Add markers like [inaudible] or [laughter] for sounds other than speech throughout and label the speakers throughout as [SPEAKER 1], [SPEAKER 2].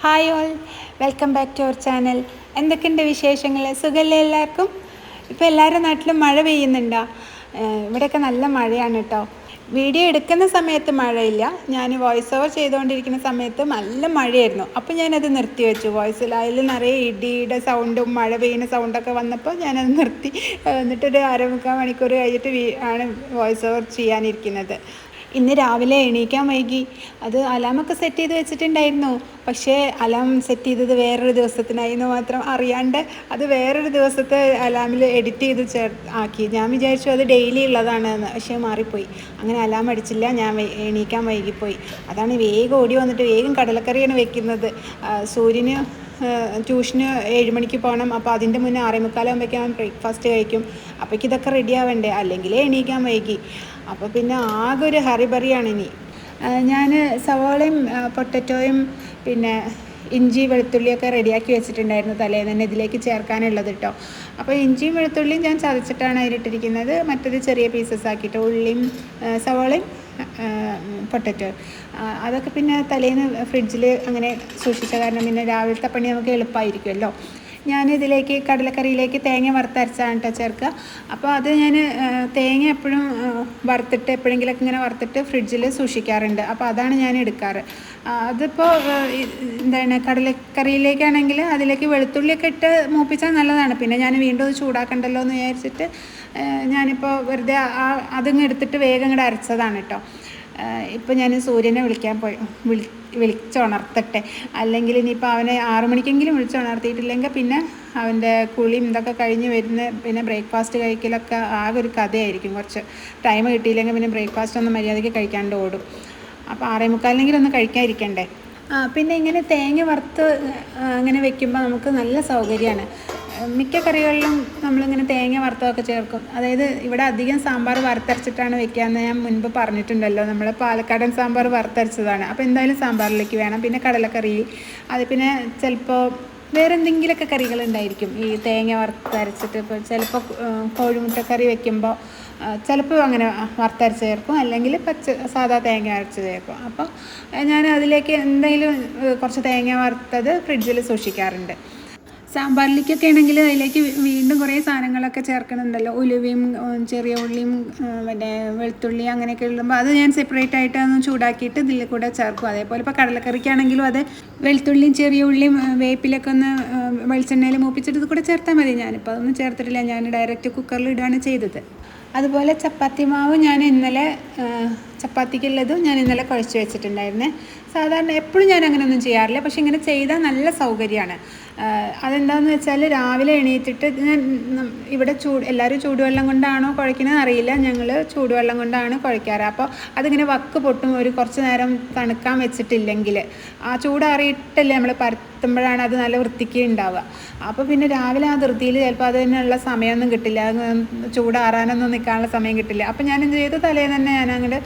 [SPEAKER 1] Hi all welcome back to our channel എന്തൊക്കെയുണ്ട് വിശേഷങ്ങൾ സുഖമല്ലേ എല്ലാവർക്കും? ഇപ്പോൾ എല്ലാവരുടെ നാട്ടിലും മഴ പെയ്യുന്നുണ്ടോ? ഇവിടെയൊക്കെ നല്ല മഴയാണ് കേട്ടോ വീഡിയോ എടുക്കുന്ന സമയത്ത് മഴയില്ല. ഞാൻ വോയിസ് ഓവർ ചെയ്തുകൊണ്ടിരിക്കുന്ന സമയത്ത് നല്ല മഴയായിരുന്നു. അപ്പോൾ ഞാനത് നിർത്തി വെച്ചു. വോയിസിൽ അതിൽ നിറയെ ഇടിയുടെ സൗണ്ടും മഴ പെയ്യുന്ന സൗണ്ടൊക്കെ വന്നപ്പോൾ ഞാനത് നിർത്തി. എന്നിട്ടൊരു അരമുക്കാൽ മണിക്കൂർ കഴിഞ്ഞിട്ട് ആണ് വോയിസ് ഓവർ ചെയ്യാനിരിക്കുന്നത്. ഇന്ന് രാവിലെ എണീക്കാൻ വൈകി. അത് അലാമൊക്കെ സെറ്റ് ചെയ്ത് വെച്ചിട്ടുണ്ടായിരുന്നു. പക്ഷേ അലാം സെറ്റ് ചെയ്തത് വേറൊരു ദിവസത്തിനായി എന്ന് മാത്രം അറിയാണ്ട് അത് വേറൊരു ദിവസത്തെ അലാമിൽ എഡിറ്റ് ചെയ്ത് ചേർ ആക്കി. ഞാൻ വിചാരിച്ചു അത് ഡെയിലി ഉള്ളതാണ് പക്ഷേ മാറിപ്പോയി. അങ്ങനെ അലാം അടിച്ചില്ല. ഞാൻ എണീക്കാൻ വൈകിപ്പോയി. അതാണ് വേഗം ഓടി വന്നിട്ട് വേഗം കടലക്കറിയാണ് വെക്കുന്നത്. സൂര്യന് ട്യൂഷന് ഏഴ് മണിക്ക് പോകണം അപ്പോൾ അതിന്റെ മുന്നേ ആറേ മുക്കാലാകുമ്പോഴേക്കും ബ്രേക്ക്ഫാസ്റ്റ് കഴിക്കും. അപ്പോഴേക്കും ഇതൊക്കെ റെഡി ആവണ്ടേ? അല്ലെങ്കിൽ എണീക്കാൻ വൈകി. അപ്പോൾ പിന്നെ ആകെ ഒരു ഹറിബറിയാണ് ഇനി. ഞാൻ സവാളയും പൊട്ടറ്റോയും പിന്നെ ഇഞ്ചി വെളുത്തുള്ളിയൊക്കെ റെഡിയാക്കി വെച്ചിട്ടുണ്ടായിരുന്നു തലേന്ന് തന്നെ ഇതിലേക്ക് ചേർക്കാനുള്ളത് കേട്ടോ അപ്പോൾ ഇഞ്ചിയും വെളുത്തുള്ളിയും ഞാൻ ചതച്ചിട്ടാണ് അതിലിട്ടിരിക്കുന്നത്. മറ്റത് ചെറിയ പീസസ് ആക്കിയിട്ട് ഉള്ളിയും സവോളയും പൊട്ടറ്റോ അതൊക്കെ പിന്നെ തലേന്ന് ഫ്രിഡ്ജിൽ അങ്ങനെ സൂക്ഷിച്ച കാരണം പിന്നെ രാവിലത്തെ പണി നമുക്ക് എളുപ്പമായിരിക്കുമല്ലോ ഞാൻ ഇതിലേക്ക് കടലക്കറിയിലേക്ക് തേങ്ങ വറുത്തരച്ചാണ് കേട്ടോ ചേർക്കുക. അപ്പോൾ അത് ഞാൻ തേങ്ങ എപ്പോഴും വറുത്തിട്ട് എപ്പോഴെങ്കിലൊക്കെ ഇങ്ങനെ വറുത്തിട്ട് ഫ്രിഡ്ജിൽ സൂക്ഷിക്കാറുണ്ട്. അപ്പോൾ അതാണ് ഞാൻ എടുക്കാറ്. അതിപ്പോൾ എന്താണ് കടലക്കറിയിലേക്കാണെങ്കിൽ അതിലേക്ക് വെളുത്തുള്ളിയൊക്കെ ഇട്ട് മൂപ്പിച്ചാൽ നല്ലതാണ്. പിന്നെ ഞാൻ വീണ്ടും ചൂടാക്കണ്ടല്ലോ എന്ന് വിചാരിച്ചിട്ട് ഞാനിപ്പോൾ വെറുതെ ആ അതിങ്ങ് എടുത്തിട്ട് വേഗം ഇങ്ങോട്ട് അരച്ചതാണ് കേട്ടോ ഇപ്പം ഞാൻ സൂര്യനെ വിളിക്കാൻ പോയി. വിളി വിളിച്ചുണർത്തട്ടെ. അല്ലെങ്കിൽ ഇനിയിപ്പോൾ അവനെ ആറു മണിക്കെങ്കിലും വിളിച്ചുണർത്തിയിട്ടില്ലെങ്കിൽ പിന്നെ അവന്റെ കുളിയും ഇതൊക്കെ കഴിഞ്ഞ് വരുന്ന പിന്നെ ബ്രേക്ക്ഫാസ്റ്റ് കഴിക്കലൊക്കെ ആകെ ഒരു കഥയായിരിക്കും. കുറച്ച് ടൈം കിട്ടിയില്ലെങ്കിൽ പിന്നെ ബ്രേക്ക്ഫാസ്റ്റ് ഒന്നും മര്യാദയ്ക്ക് കഴിക്കാണ്ട് ഓടും. അപ്പോൾ ആറേ മുക്കാലിനെങ്കിലും ഒന്ന് കഴിക്കാതിരിക്കണ്ടേ? പിന്നെ ഇങ്ങനെ തേങ്ങ വറുത്ത് അങ്ങനെ വെക്കുമ്പോൾ നമുക്ക് നല്ല സൗകര്യമാണ് മിക്ക കറികളിലും നമ്മളിങ്ങനെ തേങ്ങ വറുത്തതൊക്കെ ചേർക്കും. അതായത് ഇവിടെ അധികം സാമ്പാർ വറുത്തരച്ചിട്ടാണ് വെക്കുകയെന്ന് ഞാൻ മുൻപ് പറഞ്ഞിട്ടുണ്ടല്ലോ. നമ്മൾ പാലക്കാടൻ സാമ്പാർ വറുത്തരച്ചതാണ്. അപ്പോൾ എന്തായാലും സാമ്പാറിലേക്ക് വേണം. പിന്നെ കടലക്കറി അത് പിന്നെ ചിലപ്പോൾ വേറെ എന്തെങ്കിലുമൊക്കെ കറികൾ ഉണ്ടായിരിക്കും ഈ തേങ്ങ വറുത്തരച്ചിട്ട് ഇപ്പോൾ ചിലപ്പോൾ കോഴിമുട്ടക്കറി വെക്കുമ്പോൾ ചിലപ്പോൾ അങ്ങനെ വറുത്തരച്ച് ചേർക്കും. അല്ലെങ്കിൽ പച്ച സാധാ തേങ്ങ അരച്ച് ചേർക്കും. അപ്പോൾ ഞാൻ അതിലേക്ക് എന്തെങ്കിലും കുറച്ച് തേങ്ങ വറുത്തത് ഫ്രിഡ്ജിൽ സൂക്ഷിക്കാറുണ്ട്. സാമ്പാറിലേക്കൊക്കെ ആണെങ്കിൽ അതിലേക്ക് വീണ്ടും കുറേ സാധനങ്ങളൊക്കെ ചേർക്കുന്നുണ്ടല്ലോ. ഉലുവയും ചെറിയ ഉള്ളിയും മറ്റേ വെളുത്തുള്ളി അങ്ങനെയൊക്കെ ഉള്ളുമ്പോൾ അത് ഞാൻ സെപ്പറേറ്റ് ആയിട്ട് ഒന്ന് ചൂടാക്കിയിട്ട് ഇതിൽ കൂടെ ചേർക്കും. അതേപോലെ ഇപ്പോൾ കടലക്കറിക്കാണെങ്കിലും അത് വെളുത്തുള്ളിയും ചെറിയ ഉള്ളിയും വേപ്പിലൊക്കെ ഒന്ന് വെളിച്ചെണ്ണയിൽ മൂപ്പിച്ചിട്ട് ഇത് കൂടെ ചേർത്താൽ മതി. ഞാനിപ്പോൾ അതൊന്നും ചേർത്തിട്ടില്ല. ഞാൻ ഡയറക്റ്റ് കുക്കറിൽ ഇടുകയാണ് ചെയ്തത്. അതുപോലെ ചപ്പാത്തി മാവ് ഞാൻ ഇന്നലെ ചപ്പാത്തിക്കുള്ളതും ഞാൻ ഇന്നലെ കുഴച്ച് വെച്ചിട്ടുണ്ടായിരുന്നേ. സാധാരണ എപ്പോഴും ഞാൻ അങ്ങനെയൊന്നും ചെയ്യാറില്ല. പക്ഷെ ഇങ്ങനെ ചെയ്താൽ നല്ല സൗകര്യമാണ്. അതെന്താണെന്ന് വെച്ചാൽ രാവിലെ എണീറ്റിട്ട് ഞാൻ ഇവിടെ ചൂട് എല്ലാവരും ചൂടുവെള്ളം കൊണ്ടാണോ കുഴക്കുന്നത് അറിയില്ല. ഞങ്ങൾ ചൂടുവെള്ളം കൊണ്ടാണ് കുഴക്കാറ് അപ്പോൾ അതിങ്ങനെ വക്ക് പൊട്ടും. ഒരു കുറച്ച് നേരം തണുക്കാൻ വെച്ചിട്ടില്ലെങ്കിൽ ആ ചൂടാറിയിട്ടല്ലേ നമ്മൾ പരത്തുമ്പോഴാണ് അത് നല്ല വൃത്തിക്ക് ഉണ്ടാവുക. അപ്പോൾ പിന്നെ രാവിലെ ആ ധൃതിയിൽ ചിലപ്പോൾ അതിനുള്ള സമയമൊന്നും കിട്ടില്ല. ചൂടാറാനൊന്നും നിൽക്കാനുള്ള സമയം കിട്ടില്ല. അപ്പോൾ ഞാൻ എന്ത് ചെയ്തു? തലേ തന്നെ ഞാൻ അങ്ങോട്ട്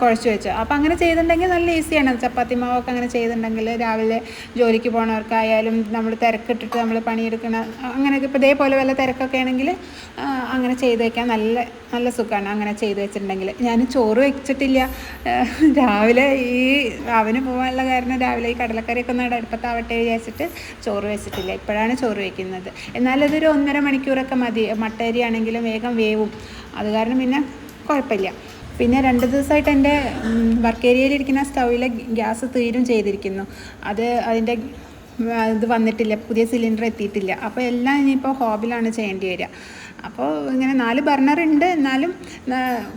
[SPEAKER 1] കുഴച്ച് വെച്ചു. അപ്പോൾ അങ്ങനെ ചെയ്തിട്ടുണ്ടെങ്കിൽ നല്ല ഈസിയാണ് ചപ്പാത്തി മാവൊക്കെ അങ്ങനെ ചെയ്തിട്ടുണ്ടെങ്കിൽ രാവിലെ ജോലിക്ക് പോണവർക്കായാലും നമ്മൾ തിരക്കിട്ടിട്ട് നമ്മൾ പണിയെടുക്കണ അങ്ങനെയൊക്കെ ഇപ്പോൾ ഇതേപോലെ വല്ല തിരക്കൊക്കെ ആണെങ്കിൽ അങ്ങനെ ചെയ്ത് വയ്ക്കാൻ നല്ല നല്ല സുഖമാണ് അങ്ങനെ ചെയ്ത് വെച്ചിട്ടുണ്ടെങ്കിൽ ഞാൻ ചോറ് വെച്ചിട്ടില്ല. രാവിലെ ഈ അവന് പോകാനുള്ള കാരണം രാവിലെ ഈ കടലക്കറിയൊക്കെ ഒന്ന് അടുപ്പത്താവട്ടെ വിചാരിച്ചിട്ട് ചോറ് വെച്ചിട്ടില്ല. ഇപ്പോഴാണ് ചോറ് വയ്ക്കുന്നത് എന്നാലതൊരു ഒന്നര മണിക്കൂറൊക്കെ മതി. മട്ടരി ആണെങ്കിലും വേഗം വേവും. അത് കാരണം പിന്നെ കുഴപ്പമില്ല. പിന്നെ രണ്ട് ദിവസമായിട്ട് എന്റെ വർക്ക് ഏരിയയിലിരിക്കുന്ന സ്റ്റൗവിലെ ഗ്യാസ് തീരും ചെയ്തിരിക്കുന്നു. അത് അതിന്റെ ഇത് വന്നിട്ടില്ല പുതിയ സിലിണ്ടർ എത്തിയിട്ടില്ല. അപ്പോൾ എല്ലാം ഇനിയിപ്പോൾ ഹോബിലാണ് ചെയ്യേണ്ടി വരിക. അപ്പോൾ ഇങ്ങനെ നാല് ബർണർ ഉണ്ട്. എന്നാലും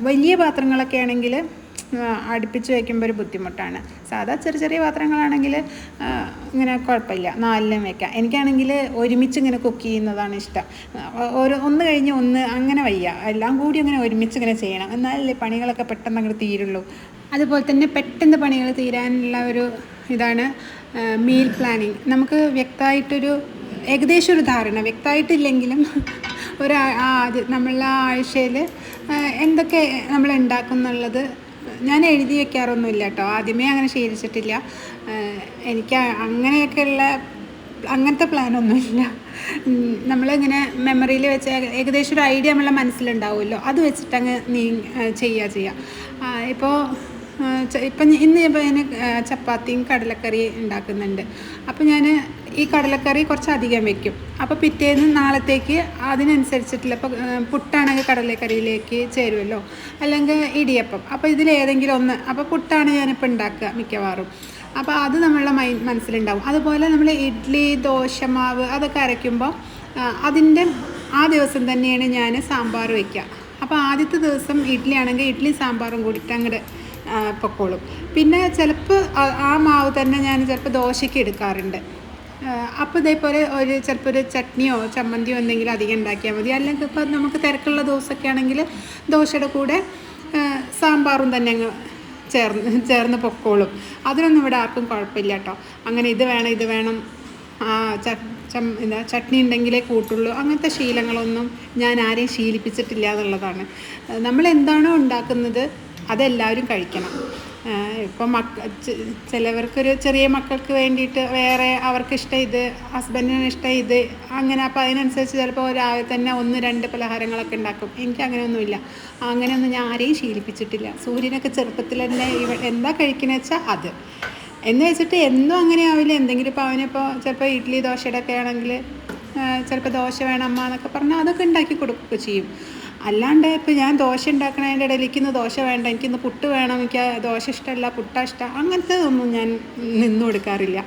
[SPEAKER 1] വലിയ പാത്രങ്ങളൊക്കെ ആണെങ്കിൽ അടുപ്പിച്ച് വയ്ക്കുമ്പോൾ ഒരു ബുദ്ധിമുട്ടാണ്. സാധാ ചെറിയ ചെറിയ പാത്രങ്ങളാണെങ്കിൽ ഇങ്ങനെ കുഴപ്പമില്ല. നാലിലും വെക്കാം. എനിക്കാണെങ്കിൽ ഒരുമിച്ച് ഇങ്ങനെ കുക്ക് ചെയ്യുന്നതാണ് ഇഷ്ടം. ഒരു ഒന്ന് കഴിഞ്ഞ് ഒന്ന് അങ്ങനെ വയ്യ. എല്ലാം കൂടി അങ്ങനെ ഒരുമിച്ച് ഇങ്ങനെ ചെയ്യണം. എന്നാലല്ലേ പണികളൊക്കെ പെട്ടെന്ന് അങ്ങോട്ട് തീരുള്ളൂ. അതുപോലെ തന്നെ പെട്ടെന്ന് പണികൾ തീരാനുള്ള ഒരു ഇതാണ്. മീൽ പ്ലാനിങ് നമുക്ക് വ്യക്തമായിട്ടൊരു ഏകദേശം ഒരു ധാരണ. വ്യക്തമായിട്ടില്ലെങ്കിലും [laughs] ഒരു ആ- ആ ആഴ്ചയിൽ എന്തൊക്കെ നമ്മൾ ഉണ്ടാക്കും എന്നുള്ളത് ഞാൻ എഴുതി വെക്കാറൊന്നുമില്ല കേട്ടോ. ആദ്യമേ അങ്ങനെ ശീലിച്ചിട്ടില്ല. എനിക്ക് അങ്ങനെയൊക്കെയുള്ള അങ്ങനത്തെ പ്ലാനൊന്നുമില്ല. നമ്മളിങ്ങനെ മെമ്മറിയിൽ വെച്ച് ഏക- ഏകദേശം ഒരു ഐഡിയ നമ്മളെ മനസ്സിലുണ്ടാവുമല്ലോ. അത് വെച്ചിട്ടങ്ങ് നീ ചെയ്യുക ചെയ്യുക. ഇപ്പോൾ ഇപ്പം ഇന്ന് ഇപ്പോൾ ഞാൻ ചപ്പാത്തിയും കടലക്കറി ഉണ്ടാക്കുന്നുണ്ട്. അപ്പോൾ ഞാൻ ഈ കടലക്കറി കുറച്ച് അധികം വെക്കും. അപ്പോൾ പിറ്റേന്ന് നാളത്തേക്ക് അതിനനുസരിച്ചിട്ടുള്ള ഇപ്പോൾ പുട്ടാണെങ്കിൽ കടലക്കറിയിലേക്ക് ചേരുമല്ലോ. അല്ലെങ്കിൽ ഇടിയപ്പം. അപ്പോൾ ഇതിലേതെങ്കിലും ഒന്ന് അപ്പോൾ പുട്ടാണ് ഞാനിപ്പോൾ ഉണ്ടാക്കുക മിക്കവാറും. അപ്പോൾ അത് നമ്മളുടെ മൈ മനസ്സിലുണ്ടാവും. അതുപോലെ നമ്മൾ ഇഡ്ഡലി ദോശമാവ് അതൊക്കെ അരയ്ക്കുമ്പോൾ അതിന്റെ ആ ദിവസം തന്നെയാണ് ഞാൻ സാമ്പാർ വയ്ക്കുക അപ്പോൾ ആദ്യത്തെ ദിവസം ഇഡ്ഡലി ആണെങ്കിൽ ഇഡ്ഡലി സാമ്പാറും കൂടിയിട്ട് അങ്ങോട്ട് പൊക്കോളും. പിന്നെ ചിലപ്പോൾ ആ മാവ് തന്നെ ഞാൻ ചിലപ്പോൾ ദോശയ്ക്ക് എടുക്കാറുണ്ട്. അപ്പോൾ ഇതേപോലെ ഒരു ചിലപ്പോൾ ഒരു ചട്നിയോ ചമ്മന്തിയോ എന്തെങ്കിലും അധികം ഉണ്ടാക്കിയാൽ മതി. അല്ലെങ്കിൽ ഇപ്പോൾ നമുക്ക് തിരക്കുള്ള ദിവസമൊക്കെ ആണെങ്കിൽ ദോശയുടെ കൂടെ സാമ്പാറും തന്നെ അങ്ങ് ചേർന്ന് ചേർന്ന് പൊക്കോളും. അതിനൊന്നും ഇവിടെ ആർക്കും കുഴപ്പമില്ല കേട്ടോ. അങ്ങനെ ഇത് വേണം ഇത് വേണം. ആ എന്താ ചട്നി ഉണ്ടെങ്കിലേ കൂട്ടുള്ളൂ. അങ്ങനത്തെ ശീലങ്ങളൊന്നും ഞാൻ ആരെയും ശീലിപ്പിച്ചിട്ടില്ല എന്നുള്ളതാണ്. നമ്മൾ എന്താണോ ഉണ്ടാക്കുന്നത് അതെല്ലാവരും കഴിക്കണം. ഇപ്പം മക്ക ചിലവർക്കൊരു ചെറിയ മക്കൾക്ക് വേണ്ടിയിട്ട് വേറെ അവർക്ക് ഇഷ്ടം ഇത് ഹസ്ബൻഡിന് ഇഷ്ടം ഇത് അങ്ങനെ അപ്പോൾ അതിനനുസരിച്ച് ചിലപ്പോൾ രാവിലെ തന്നെ ഒന്ന് രണ്ട് പലഹാരങ്ങളൊക്കെ ഉണ്ടാക്കും എനിക്ക് അങ്ങനെയൊന്നുമില്ല. അങ്ങനെയൊന്നും ഞാൻ ആരെയും ശീലിപ്പിച്ചിട്ടില്ല. സൂര്യനൊക്കെ ചെറുപ്പത്തിൽ തന്നെ ഇവ എന്താ കഴിക്കണമെന്ന് വെച്ചാൽ അത്. എന്ന് വെച്ചിട്ട് എന്നും അങ്ങനെ ആവില്ല. എന്തെങ്കിലും ഇപ്പോൾ അവനിപ്പോൾ ചിലപ്പോൾ ഇഡ്ഡലി ദോശയുടെ ഒക്കെ ആണെങ്കിൽ ചിലപ്പോൾ ദോശ വേണം അമ്മ എന്നൊക്കെ പറഞ്ഞാൽ അതൊക്കെ ഉണ്ടാക്കി കൊടുക്കുകയൊക്കെ ചെയ്യും. അല്ലാണ്ട് ഇപ്പോൾ ഞാൻ ദോശ ഉണ്ടാക്കണതിന്റെ ഇടയിൽ എനിക്കിന്ന് ദോശ വേണ്ട എനിക്കിന്ന് പുട്ട് വേണം എനിക്ക് ദോശ ഇഷ്ടമല്ല പുട്ട ഇഷ്ടം അങ്ങനത്തെ ഒന്നും ഞാൻ നിന്നു കൊടുക്കാറില്ല.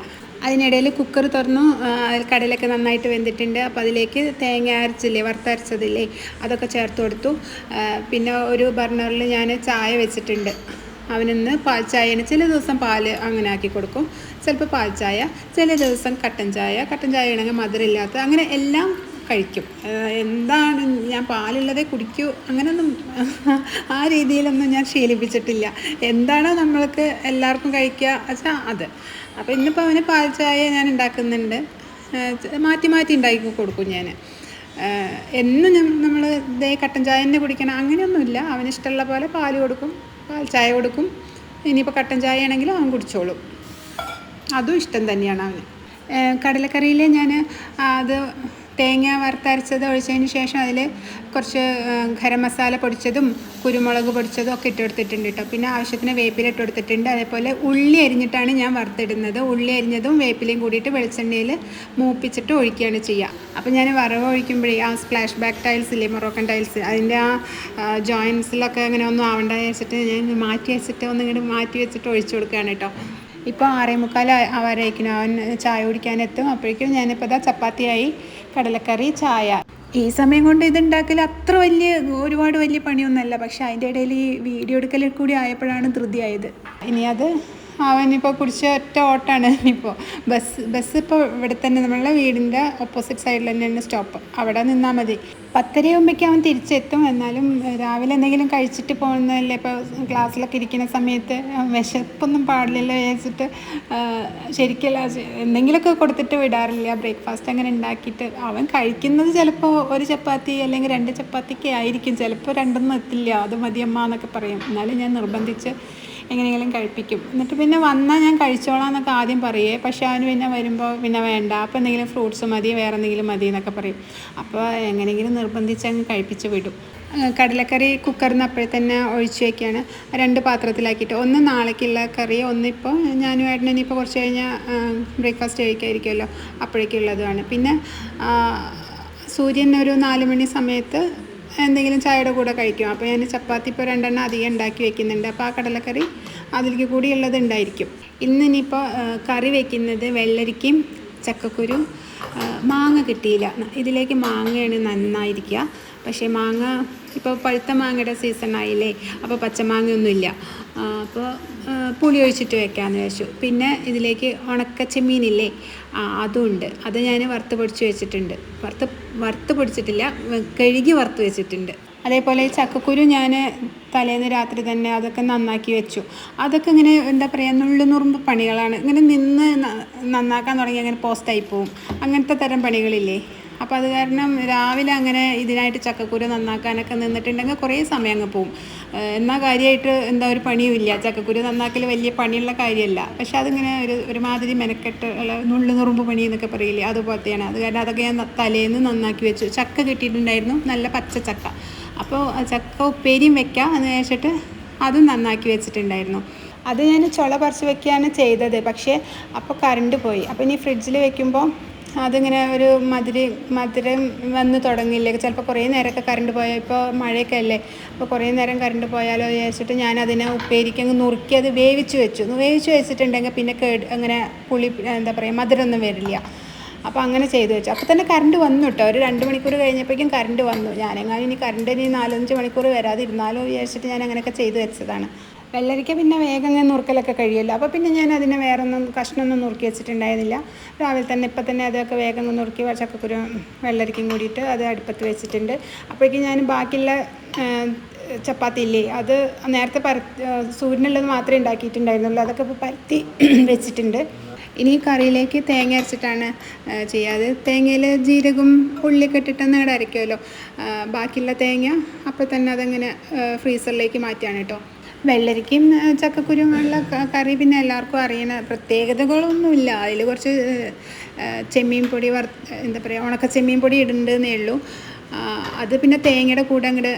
[SPEAKER 1] അതിനിടയിൽ കുക്കർ തുറന്നു അതിൽ കടലൊക്കെ നന്നായിട്ട് വെന്തിട്ടുണ്ട്. അപ്പോൾ അതിലേക്ക് തേങ്ങ അരച്ചില്ലേ വറുത്തരച്ചതില്ലേ അതൊക്കെ ചേർത്ത് കൊടുത്തു. പിന്നെ ഒരു ബർണറിൽ ഞാൻ ചായ വെച്ചിട്ടുണ്ട്. അവനിന്ന് പാൽ ചായയാണ്. ചില ദിവസം പാൽ അങ്ങനെ ആക്കി കൊടുക്കും. ചിലപ്പോൾ പാൽ ചായ ചില ദിവസം കട്ടൻ ചായ. കട്ടൻ ചായ ആണെങ്കിൽ മധുരമില്ലാത്ത അങ്ങനെ എല്ലാം കഴിക്കും. എന്താണ് ഞാൻ പാലുള്ളതേ കുടിക്കൂ? അങ്ങനൊന്നും ആ രീതിയിലൊന്നും ഞാൻ ശീലിപ്പിച്ചിട്ടില്ല. എന്താണോ നമ്മൾക്ക് എല്ലാവർക്കും കഴിക്കുക വെച്ചാൽ അത്. അപ്പോൾ ഇന്നിപ്പോൾ അവന് പാൽ ചായ ഞാൻ ഉണ്ടാക്കുന്നുണ്ട്. മാറ്റി മാറ്റി ഉണ്ടാക്കി കൊടുക്കും ഞാൻ. എന്നും നമ്മൾ ഇതേ കട്ടൻ ചായ തന്നെ കുടിക്കണം. അങ്ങനെയൊന്നുമില്ല. അവനിഷ്ടമുള്ള പോലെ പാൽ കൊടുക്കും പാൽ ചായ കൊടുക്കും. ഇനിയിപ്പോൾ കട്ടൻ ചായ ആണെങ്കിലും അവൻ കുടിച്ചോളും. അതും ഇഷ്ടം തന്നെയാണ് അവന്. കടലക്കറിയിൽ ഞാൻ അത് തേങ്ങ വറുത്തരച്ചത് ഒഴിച്ചതിന് ശേഷം അതിൽ കുറച്ച് ഗരം മസാല പൊടിച്ചതും കുരുമുളക് പൊടിച്ചതും ഒക്കെ ഇട്ട് കൊടുത്തിട്ടുണ്ട് കേട്ടോ. പിന്നെ ആവശ്യത്തിന് വേപ്പില ഇട്ട് കൊടുത്തിട്ടുണ്ട്. അതേപോലെ ഉള്ളി അരിഞ്ഞിട്ടാണ് ഞാൻ വറുത്തിടുന്നത്. ഉള്ളി അരിഞ്ഞതും വേപ്പിലയും കൂടിയിട്ട് വെളിച്ചെണ്ണയിൽ മൂപ്പിച്ചിട്ട് ഒഴിക്കുകയാണ് ചെയ്യുക. അപ്പോൾ ഞാൻ വറവ് ഒഴിക്കുമ്പോഴേ ആ സ്പ്ലാഷ് ബാക്ക് ടൈൽസ് ഇല്ലേ മൊറോക്കൻ ടൈൽസ് അതിന്റെ ആ ജോയിൻസിലൊക്കെ അങ്ങനെ ഒന്നും ആവണ്ടെന്ന് വെച്ചിട്ട് ഞാൻ മാറ്റി വെച്ചിട്ട് ഒന്നിങ്ങോട്ട് മാറ്റി വെച്ചിട്ട് ഒഴിച്ചു കൊടുക്കുകയാണ് കേട്ടോ. ഇപ്പോൾ ആറേ മുക്കാൽ അവരേക്കിനും അവൻ ചായ കുടിക്കാനെത്തും അപ്പോഴേക്കും ഞാനിപ്പോൾ ഇതാ ചപ്പാത്തിയായി. കടലക്കറി ചായ. ഈ സമയം കൊണ്ട് ഇതുണ്ടാക്കൽ അത്ര വലിയ ഒരുപാട് വലിയ പണിയൊന്നുമല്ല. പക്ഷേ അതിന്റെ ഇടയിൽ ഈ വീഡിയോ എടുക്കൽ കൂടി ആയപ്പോഴാണ് ധൃതിയായത്. ഇനി അത് അവനിപ്പോൾ കുടിച്ച ഒറ്റ ഓട്ടാണ് ഇപ്പോൾ ബസ് ബസ് ഇപ്പോൾ ഇവിടെ തന്നെ നമ്മളുടെ വീടിന്റെ ഓപ്പോസിറ്റ് സൈഡിൽ തന്നെയാണ് സ്റ്റോപ്പ് അവിടെ നിന്നാൽ മതി. പത്തരയാകുമ്പോഴേക്കും അവൻ തിരിച്ചെത്തും. എന്നാലും രാവിലെ എന്തെങ്കിലും കഴിച്ചിട്ട് പോകുന്നതല്ലേ? ഇപ്പോൾ ക്ലാസ്സിലൊക്കെ ഇരിക്കുന്ന സമയത്ത് വിശപ്പൊന്നും പാടില്ലല്ലോ വിചാരിച്ചിട്ട് ശരിക്കല്ല എന്തെങ്കിലുമൊക്കെ കൊടുത്തിട്ട് വിടാറില്ല? ബ്രേക്ക്ഫാസ്റ്റ് അങ്ങനെ ഉണ്ടാക്കിയിട്ട് അവൻ കഴിക്കുന്നത് ചിലപ്പോൾ ഒരു ചപ്പാത്തി അല്ലെങ്കിൽ രണ്ട് ചപ്പാത്തിക്ക് ആയിരിക്കും. ചിലപ്പോൾ രണ്ടൊന്നും എത്തില്ല. അത് മതിയമ്മ എന്നൊക്കെ പറയും. എന്നാലും ഞാൻ നിർബന്ധിച്ച് എങ്ങനെയെങ്കിലും കഴിപ്പിക്കും. എന്നിട്ട് പിന്നെ വന്നാൽ ഞാൻ കഴിച്ചോളാം എന്നൊക്കെ ആദ്യം പറയേ. പക്ഷേ അവന് പിന്നെ വരുമ്പോൾ പിന്നെ വേണ്ട. അപ്പോൾ എന്തെങ്കിലും ഫ്രൂട്ട്സ് മതി വേറെ എന്തെങ്കിലും മതി എന്നൊക്കെ പറയും. അപ്പോൾ എങ്ങനെയെങ്കിലും നിർബന്ധിച്ച് അങ്ങ് കഴിപ്പിച്ച് വിടും. കടലക്കറി കുക്കറിൽ നിന്ന് അപ്പോഴേ തന്നെ ഒഴിച്ച് വയ്ക്കുകയാണ് രണ്ട് പാത്രത്തിലാക്കിയിട്ട്. ഒന്ന് നാളേക്കുള്ള കറി ഒന്നിപ്പോൾ ഞാനും ഏട്ടനും ഇനിയിപ്പോൾ കുറച്ച് കഴിഞ്ഞാൽ ബ്രേക്ക്ഫാസ്റ്റ് കഴിക്കായിരിക്കുമല്ലോ അപ്പോഴേക്കുള്ളതുമാണ്. പിന്നെ സൂര്യൻ ഒരു നാല് മണി സമയത്ത് എന്തെങ്കിലും ചായയുടെ കൂടെ കഴിക്കും. അപ്പോൾ ഞാൻ ചപ്പാത്തി ഇപ്പോൾ രണ്ടെണ്ണം അധികം ഉണ്ടാക്കി വെക്കുന്നുണ്ട്. അപ്പോൾ ആ കടലക്കറി അതിലേക്ക് കൂടി ഉള്ളത് ഉണ്ടായിരിക്കും. ഇന്ന് ഇനിയിപ്പോൾ കറി വെക്കുന്നത് വെള്ളരിക്കയും ചക്കക്കുരു മാങ്ങ കിട്ടിയില്ല. ഇതിലേക്ക് മാങ്ങയാണ് നന്നായിരിക്കുക. പക്ഷേ മാങ്ങ ഇപ്പോൾ പഴുത്ത മാങ്ങയുടെ സീസൺ ആയില്ലേ? അപ്പോൾ പച്ചമാങ്ങയൊന്നുമില്ല. അപ്പോൾ പുളി ഒഴിച്ചിട്ട് വെക്കാമെന്ന് വെച്ചു പിന്നെ ഇതിലേക്ക് ഉണക്ക ചെമ്മീനില്ലേ അതുണ്ട്. അത് ഞാൻ വറുത്ത് പൊടിച്ച് വെച്ചിട്ടുണ്ട്. വറുത്ത് വറുത്ത് പൊടിച്ചിട്ടില്ല. കഴുകി വറുത്ത് വെച്ചിട്ടുണ്ട്. അതേപോലെ ചക്കക്കുരു ഞാൻ തലേന്ന് രാത്രി തന്നെ അതൊക്കെ നന്നാക്കി വെച്ചു. അതൊക്കെ ഇങ്ങനെ എന്താ പറയുക നുള്ളു നുറുമ്പ് പണികളാണ്. ഇങ്ങനെ നിന്ന് നന്നാക്കാൻ തുടങ്ങി അങ്ങനെ പോസ്റ്റായി പോവും. അങ്ങനത്തെ തരം പണികളില്ലേ? അപ്പോൾ അത് കാരണം രാവിലെ അങ്ങനെ ഇതിനായിട്ട് ചക്കക്കുരു നന്നാക്കാനൊക്കെ നിന്നിട്ടുണ്ടെങ്കിൽ കുറേ സമയം അങ്ങ് പോവും. എന്നാൽ കാര്യമായിട്ട് എന്താ ഒരു പണിയുമില്ല ചക്കക്കുരു നന്നാക്കൽ വലിയ പണിയുള്ള കാര്യമല്ല പക്ഷെ അതിങ്ങനെ ഒരു ഒരുമാതിരി മെനക്കെട്ട് ഉള്ള നുള്ളു നുറുമ്പ് പണി എന്നൊക്കെ പറയില്ലേ അതുപോലത്തെയാണ്. അത് കാരണം അതൊക്കെ ഞാൻ തലേന്ന് നന്നാക്കി വെച്ചു. ചക്ക കിട്ടിയിട്ടുണ്ടായിരുന്നു നല്ല പച്ച ചക്ക. അപ്പോൾ ചക്ക ഉപ്പേരിയും വെക്കാം എന്ന് വെച്ചിട്ട് അതും നന്നാക്കി വെച്ചിട്ടുണ്ടായിരുന്നു. അത് ഞാൻ ചുള പറിച്ച് വെക്കുകയാണ് ചെയ്തത്. പക്ഷേ അപ്പോൾ കറണ്ട് പോയി. അപ്പോൾ ഇനി ഫ്രിഡ്ജിൽ വെക്കുമ്പോൾ അതിങ്ങനെ ഒരു മധുര മധുരം വന്ന് തുടങ്ങിയില്ലേ? ചിലപ്പോൾ കുറേ നേരമൊക്കെ കറണ്ട് പോയാൽ ഇപ്പോൾ മഴയൊക്കെ അല്ലേ? അപ്പോൾ കുറേ നേരം കറണ്ട് പോയാലോ വിചാരിച്ചിട്ട് ഞാൻ അതിനെ ഉപ്പേരിക്ക് അങ്ങ് നുറുക്കി അത് വേവിച്ച് വെച്ചു. വേവിച്ച് വെച്ചിട്ടുണ്ടെങ്കിൽ പിന്നെ കേട് അങ്ങനെ പുളി എന്താ പറയുക മധുരമൊന്നും വരില്ല. അപ്പോൾ അങ്ങനെ ചെയ്തു വെച്ചു. അപ്പോൾ തന്നെ കറണ്ട് വന്നു കേട്ടോ ഒരു രണ്ട് മണിക്കൂർ കഴിഞ്ഞപ്പോഴേക്കും കറണ്ട് വന്നു. ഞാനെങ്ങാനും ഇനി കറണ്ട് ഇനി നാലഞ്ച് മണിക്കൂർ വരാതിരുന്നാലോ വിചാരിച്ചിട്ട് ഞാൻ അങ്ങനെയൊക്കെ ചെയ്തു വെച്ചതാണ്. വെള്ളരിക്ക പിന്നെ വേഗം ഞാൻ നുറുക്കലൊക്കെ കഴിയുമല്ലോ. അപ്പോൾ പിന്നെ ഞാൻ അതിനെ വേറെ ഒന്നും കഷ്ണമൊന്നും നുറുക്കി വെച്ചിട്ടുണ്ടായിരുന്നില്ല. രാവിലെ തന്നെ ഇപ്പം തന്നെ അതൊക്കെ വേഗം നുറുക്കി ചക്കക്കുരു വെള്ളരിക്കയും കൂടിയിട്ട് അത് അടുപ്പത്ത് വെച്ചിട്ടുണ്ട്. അപ്പോഴേക്കും ഞാൻ ബാക്കിയുള്ള ചപ്പാത്തി ഇല്ലേ അത് നേരത്തെ പര സൂര്യനുള്ളത് മാത്രമേ ഉണ്ടാക്കിയിട്ടുണ്ടായിരുന്നുള്ളൂ. അതൊക്കെ ഇപ്പോൾ പരത്തി [clears throat] വെച്ചിട്ടുണ്ട്. ഇനി ഈ കറിയിലേക്ക് തേങ്ങ അരച്ചിട്ടാണ് ചെയ്യാതെ തേങ്ങയിൽ ജീരകം ഉള്ളിയൊക്കെ ഇട്ടിട്ടൊന്ന് ഇവിടെ ബാക്കിയുള്ള തേങ്ങ അപ്പോൾ തന്നെ അതങ്ങനെ ഫ്രീസറിലേക്ക് മാറ്റിയാണ് കേട്ടോ. വെള്ളരിക്കയും ചക്കക്കുരുമുള്ള കറി പിന്നെ എല്ലാവർക്കും അറിയുന്ന പ്രത്യേകതകളൊന്നുമില്ല. അതിൽ കുറച്ച് ചെമ്മീൻ പൊടി വർ എന്താ പറയുക ഉണക്ക ചെമ്മീൻ പൊടി ഇടുന്നുണ്ടെന്നേ ഉള്ളൂ. അത് പിന്നെ തേങ്ങയുടെ കൂടെ അങ്ങോട്ട്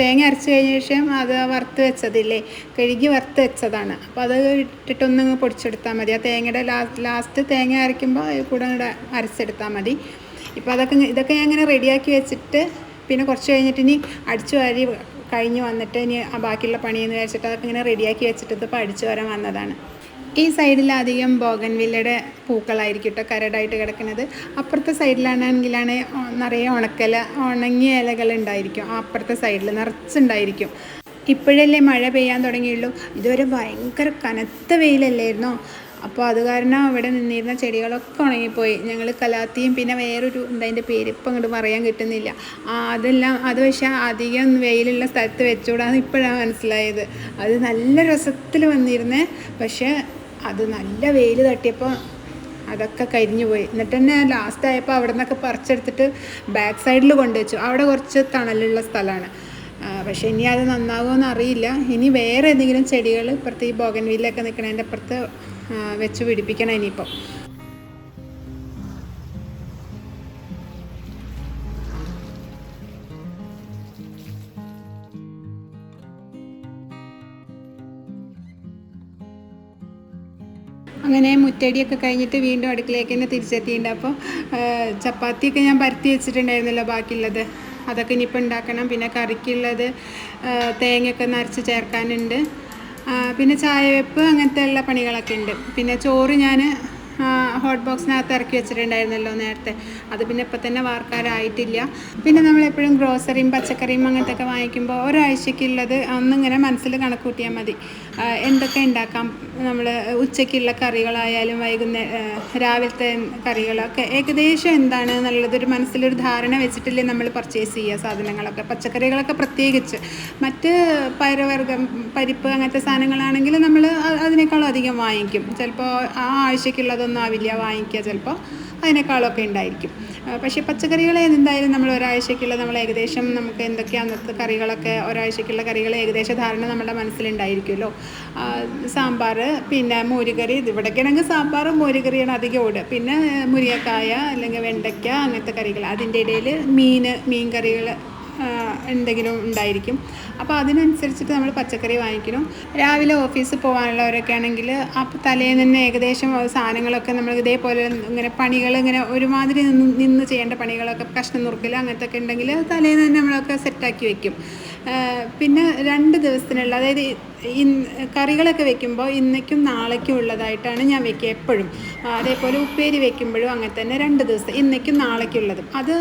[SPEAKER 1] തേങ്ങ അരച്ച് കഴിഞ്ഞ ശേഷം അത് വറുത്ത് വെച്ചതില്ലേ കഴുകി വറുത്ത് വെച്ചതാണ്. അപ്പോൾ അത് ഇട്ടിട്ടൊന്ന് പൊടിച്ചെടുത്താൽ മതി. ആ തേങ്ങയുടെ ലാസ്റ്റ് തേങ്ങ അരയ്ക്കുമ്പോൾ കൂടെ അങ്ങോട്ട് അരച്ചെടുത്താൽ മതി. ഇപ്പോൾ അതൊക്കെ ഇതൊക്കെ ഞാൻ ഇങ്ങനെ റെഡിയാക്കി വെച്ചിട്ട് പിന്നെ കുറച്ച് കഴിഞ്ഞിട്ട് ഇനി അടിച്ചു വാരി കഴിഞ്ഞ് വന്നിട്ട് ഇനി ബാക്കിയുള്ള പണിയെന്ന് വെച്ചിട്ട് അതൊക്കെ ഇങ്ങനെ റെഡിയാക്കി വെച്ചിട്ട് ഇത് പഠിച്ചു വരാൻ വന്നതാണ്. ഈ സൈഡിൽ അധികം ബോഗൻവില്ലയുടെ പൂക്കളായിരിക്കും കേട്ടോ കരടായിട്ട് കിടക്കുന്നത്. അപ്പുറത്തെ സൈഡിലാണെങ്കിലാണ് നിറയെ ഉണക്കല ഉണങ്ങിയ ഇലകൾ ഉണ്ടായിരിക്കും. അപ്പുറത്തെ സൈഡിൽ നിറച്ചുണ്ടായിരിക്കും. ഇപ്പോഴല്ലേ മഴ പെയ്യാൻ തുടങ്ങിയുള്ളൂ. ഇതുവരെ ഭയങ്കര കനത്ത വെയിലല്ലായിരുന്നോ? അപ്പോൾ അത് കാരണം അവിടെ നിന്നിരുന്ന ചെടികളൊക്കെ ഉണങ്ങിപ്പോയി. ഞങ്ങൾ കലാത്തിയും പിന്നെ വേറൊരു എന്തതിന്റെ പേര് ഇപ്പം അങ്ങോട്ട് പറയാൻ കിട്ടുന്നില്ല. അതെല്ലാം അത് പക്ഷേ അധികം വെയിലുള്ള സ്ഥലത്ത് വെച്ചുകൂടാന്ന് ഇപ്പോഴാണ് മനസ്സിലായത്. അത് നല്ല രസത്തിൽ വന്നിരുന്നേ പക്ഷേ അത് നല്ല വെയിൽ തട്ടിയപ്പോൾ അതൊക്കെ കരിഞ്ഞു പോയി എന്നിട്ട് തന്നെ ലാസ്റ്റ് ആയപ്പോൾ അവിടെ നിന്നൊക്കെ പറിച്ചെടുത്തിട്ട് ബാക്ക് സൈഡിൽ കൊണ്ടുവച്ചു. അവിടെ കുറച്ച് തണലുള്ള സ്ഥലമാണ് പക്ഷേ ഇനി അത് നന്നാവുമെന്ന് അറിയില്ല. ഇനി വേറെ ഏതെങ്കിലും ചെടികൾ ഇപ്പുറത്ത് ഈ ബോഗൻവില്ലൊക്കെ നിൽക്കണതിന്റെ അപ്പുറത്ത് വെച്ച് പിടിപ്പിക്കണം ഇനിയിപ്പം. അങ്ങനെ മുറ്റടിയൊക്കെ കഴിഞ്ഞിട്ട് വീണ്ടും അടുക്കളയൊക്കെ തന്നെ തിരിച്ചെത്തിയിട്ടുണ്ട്. അപ്പോൾ ചപ്പാത്തിയൊക്കെ ഞാൻ പരത്തി വെച്ചിട്ടുണ്ടായിരുന്നല്ലോ ബാക്കിയുള്ളത്. അതൊക്കെ ഇനിയിപ്പോൾ ഉണ്ടാക്കണം. പിന്നെ കറിക്കുള്ളത് തേങ്ങയൊക്കെ നരച്ച് ചേർക്കാനുണ്ട്. പിന്നെ ചായവെപ്പ് അങ്ങനത്തെ എല്ലാ പണികളൊക്കെ ഉണ്ട്. പിന്നെ ചോറ് ഞാൻ ഹോട്ട് ബോക്സിനകത്ത് ഇറക്കി വെച്ചിട്ടുണ്ടായിരുന്നല്ലോ നേരത്തെ. അത് പിന്നെ ഇപ്പം തന്നെ വാർക്കാരായിട്ടില്ല പിന്നെ നമ്മൾ എപ്പോഴും ഗ്രോസറിയും പച്ചക്കറിയും അങ്ങനത്തെ ഒക്കെ വാങ്ങിക്കുമ്പോൾ ഒരാഴ്ചക്കുള്ളത് ഒന്നിങ്ങനെ മനസ്സിൽ കണക്ക് കൂട്ടിയാൽ മതി എന്തൊക്കെ ഉണ്ടാക്കാം? നമ്മൾ ഉച്ചയ്ക്കുള്ള കറികളായാലും വൈകുന്നേരം രാവിലത്തെ കറികളൊക്കെ ഏകദേശം എന്താണ് എന്നുള്ളതൊരു മനസ്സിലൊരു ധാരണ വെച്ചിട്ടില്ലേ നമ്മൾ പർച്ചേസ് ചെയ്യുക സാധനങ്ങളൊക്കെ. പച്ചക്കറികളൊക്കെ പ്രത്യേകിച്ച്. മറ്റ് പയറുവർഗം പരിപ്പ് അങ്ങനത്തെ സാധനങ്ങളാണെങ്കിൽ നമ്മൾ അതിനേക്കാളും അധികം വാങ്ങിക്കും. ചിലപ്പോൾ ആ ആഴ്ചയ്ക്കുള്ളതൊന്നും ആവില്ല വാങ്ങിക്കുക. ചിലപ്പോൾ അതിനേക്കാളൊക്കെ ഉണ്ടായിരിക്കും. പക്ഷേ പച്ചക്കറികൾ എന്തായാലും നമ്മൾ ഒരാഴ്ചയ്ക്കുള്ള നമ്മൾ ഏകദേശം നമുക്ക് എന്തൊക്കെയാണ് അന്നത്തെ കറികളൊക്കെ ഒരാഴ്ചക്കുള്ള കറികൾ ഏകദേശ ധാരണ നമ്മുടെ മനസ്സിലുണ്ടായിരിക്കുമല്ലോ. സാമ്പാർ പിന്നെ മോരുകറി ഇവിടേക്കാണെങ്കിൽ സാമ്പാറും മോരുകറിയാണ് അധികം ഓട് പിന്നെ മുരിയക്കായ അല്ലെങ്കിൽ വെണ്ടയ്ക്ക അങ്ങനത്തെ കറികൾ. അതിന്റെ ഇടയിൽ മീൻ മീൻ കറികൾ എന്തെങ്കിലും ഉണ്ടായിരിക്കും. അപ്പോൾ അതിനനുസരിച്ചിട്ട് നമ്മൾ പച്ചക്കറി വാങ്ങിക്കണം. രാവിലെ ഓഫീസിൽ പോകാനുള്ളവരൊക്കെ ആണെങ്കിൽ അപ്പോൾ തലേന്ന് തന്നെ ഏകദേശം സാധനങ്ങളൊക്കെ നമ്മൾ ഇതേപോലെ ഇങ്ങനെ പണികൾ ഇങ്ങനെ ഒരുമാതിരി നിന്ന് നിന്ന് ചെയ്യേണ്ട പണികളൊക്കെ കഷ്ണം നുറുക്കൽ അങ്ങനത്തെ ഒക്കെ ഉണ്ടെങ്കിൽ തലേന്ന് തന്നെ നമ്മളൊക്കെ സെറ്റാക്കി വെക്കും. പിന്നെ രണ്ട് ദിവസത്തിനുള്ള അതായത് കറികളൊക്കെ വെക്കുമ്പോൾ ഇന്നേക്കും നാളേക്കും ഉള്ളതായിട്ടാണ് ഞാൻ വെക്കുക എപ്പോഴും. അതേപോലെ ഉപ്പേരി വെക്കുമ്പോഴും അങ്ങനെ തന്നെ രണ്ട് ദിവസം ഇന്നേക്കും നാളേക്കും ഉള്ളതും. അത്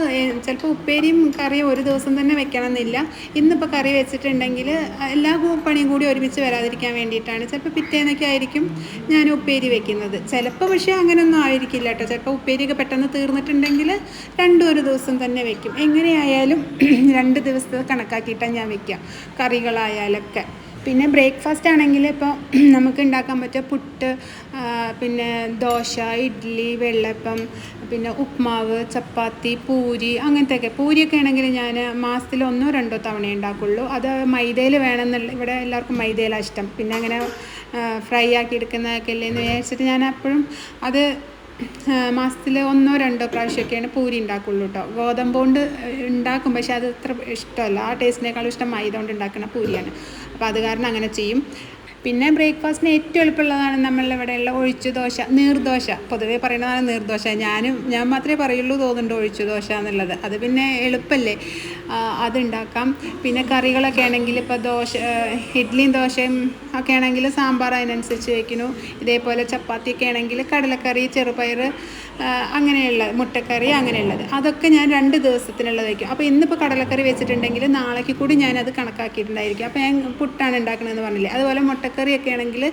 [SPEAKER 1] ചിലപ്പോൾ ഉപ്പേരിയും കറിയും ഒരു ദിവസം തന്നെ വെക്കണമെന്നില്ല. ഇന്നിപ്പോൾ കറി വെച്ചിട്ടുണ്ടെങ്കിൽ എല്ലാ പണിയും കൂടി ഒരുമിച്ച് വരാതിരിക്കാൻ വേണ്ടിയിട്ടാണ്. ചിലപ്പോൾ പിറ്റേന്നൊക്കെ ആയിരിക്കും ഞാൻ ഉപ്പേരി വെക്കുന്നത്. ചിലപ്പോൾ പക്ഷേ അങ്ങനെയൊന്നും ആയിരിക്കില്ല കേട്ടോ. ചിലപ്പോൾ ഉപ്പേരിയൊക്കെ പെട്ടെന്ന് തീർന്നിട്ടുണ്ടെങ്കിൽ രണ്ടും ഒരു ദിവസം തന്നെ വെക്കും. എങ്ങനെയായാലും [clears throat] രണ്ട് ദിവസത്തെ കണക്കാക്കിയിട്ടാണ് ഞാൻ വെക്കുക. കറികളായാലൊക്കെ. പിന്നെ ബ്രേക്ക്ഫാസ്റ്റ് ആണെങ്കിൽ ഇപ്പോൾ [clears throat] നമുക്ക് ഉണ്ടാക്കാൻ പറ്റിയ പുട്ട് പിന്നെ ദോശ ഇഡ്ഡലി വെള്ളപ്പം പിന്നെ ഉപ്മാവ് ചപ്പാത്തി പൂരി അങ്ങനത്തെയൊക്കെ. പൂരിയൊക്കെ ആണെങ്കിൽ ഞാൻ മാസത്തിൽ ഒന്നോ രണ്ടോ തവണ ഉണ്ടാക്കുള്ളൂ. അത് മൈദയിൽ വേണമെന്നുള്ള ഇവിടെ എല്ലാവർക്കും മൈദയിലാണ് ഇഷ്ടം. പിന്നെ അങ്ങനെ ഫ്രൈ ആക്കി എടുക്കുന്നതൊക്കെ അല്ലേ എന്ന് വിചാരിച്ചിട്ട് ഞാൻ അപ്പോഴും അത് മാസത്തിൽ ഒന്നോ രണ്ടോ പ്രാവശ്യമൊക്കെയാണ് പൂരി ഉണ്ടാക്കുള്ളൂ കേട്ടോ. ഗോതമ്പ് കൊണ്ട് ഉണ്ടാക്കും. പക്ഷെ അത് അത്ര ഇഷ്ടമല്ല. ആ ടേസ്റ്റിനേക്കാളും ഇഷ്ടം മൈദ കൊണ്ട് ഉണ്ടാക്കുന്ന പൂരിയാണ്. അപ്പോൾ അത് കാരണം അങ്ങനെ ചെയ്യും. പിന്നെ ബ്രേക്ക്ഫാസ്റ്റിന് ഏറ്റവും എളുപ്പമുള്ളതാണ് നമ്മളിവിടെയുള്ള ഒഴിച്ചു ദോശ നീർദോശ പൊതുവേ പറയുന്നതാണ് നീർദോശ ഞാനും ഞാൻ മാത്രമേ പറയുള്ളൂ തോന്നുന്നുണ്ട് ഒഴിച്ചു ദോശ എന്നുള്ളത്. അത് പിന്നെ എളുപ്പമല്ലേ അതുണ്ടാക്കാം. പിന്നെ കറികളൊക്കെ ആണെങ്കിൽ ഇപ്പോൾ ദോശ ഇഡ്ഡലിയും ദോശയും ഒക്കെ ആണെങ്കിൽ സാമ്പാർ അതിനനുസരിച്ച് വയ്ക്കുന്നു ഇതേപോലെ ചപ്പാത്തിയൊക്കെ ആണെങ്കിൽ കടലക്കറി ചെറുപയർ അങ്ങനെയുള്ള മുട്ടക്കറി അങ്ങനെയുള്ളത്. അതൊക്കെ ഞാൻ രണ്ട് ദിവസത്തിനുള്ളത് വയ്ക്കും അപ്പോൾ ഇന്നിപ്പോൾ കടലക്കറി വെച്ചിട്ടുണ്ടെങ്കിൽ നാളേക്ക് കൂടി ഞാനത് കണക്കാക്കിയിട്ടുണ്ടായിരിക്കും. അപ്പോൾ ഞാൻ പുട്ടാണ് ഉണ്ടാക്കണമെന്ന് പറഞ്ഞില്ലേ? അതുപോലെ മുട്ടക്കറിയൊക്കെ ആണെങ്കിൽ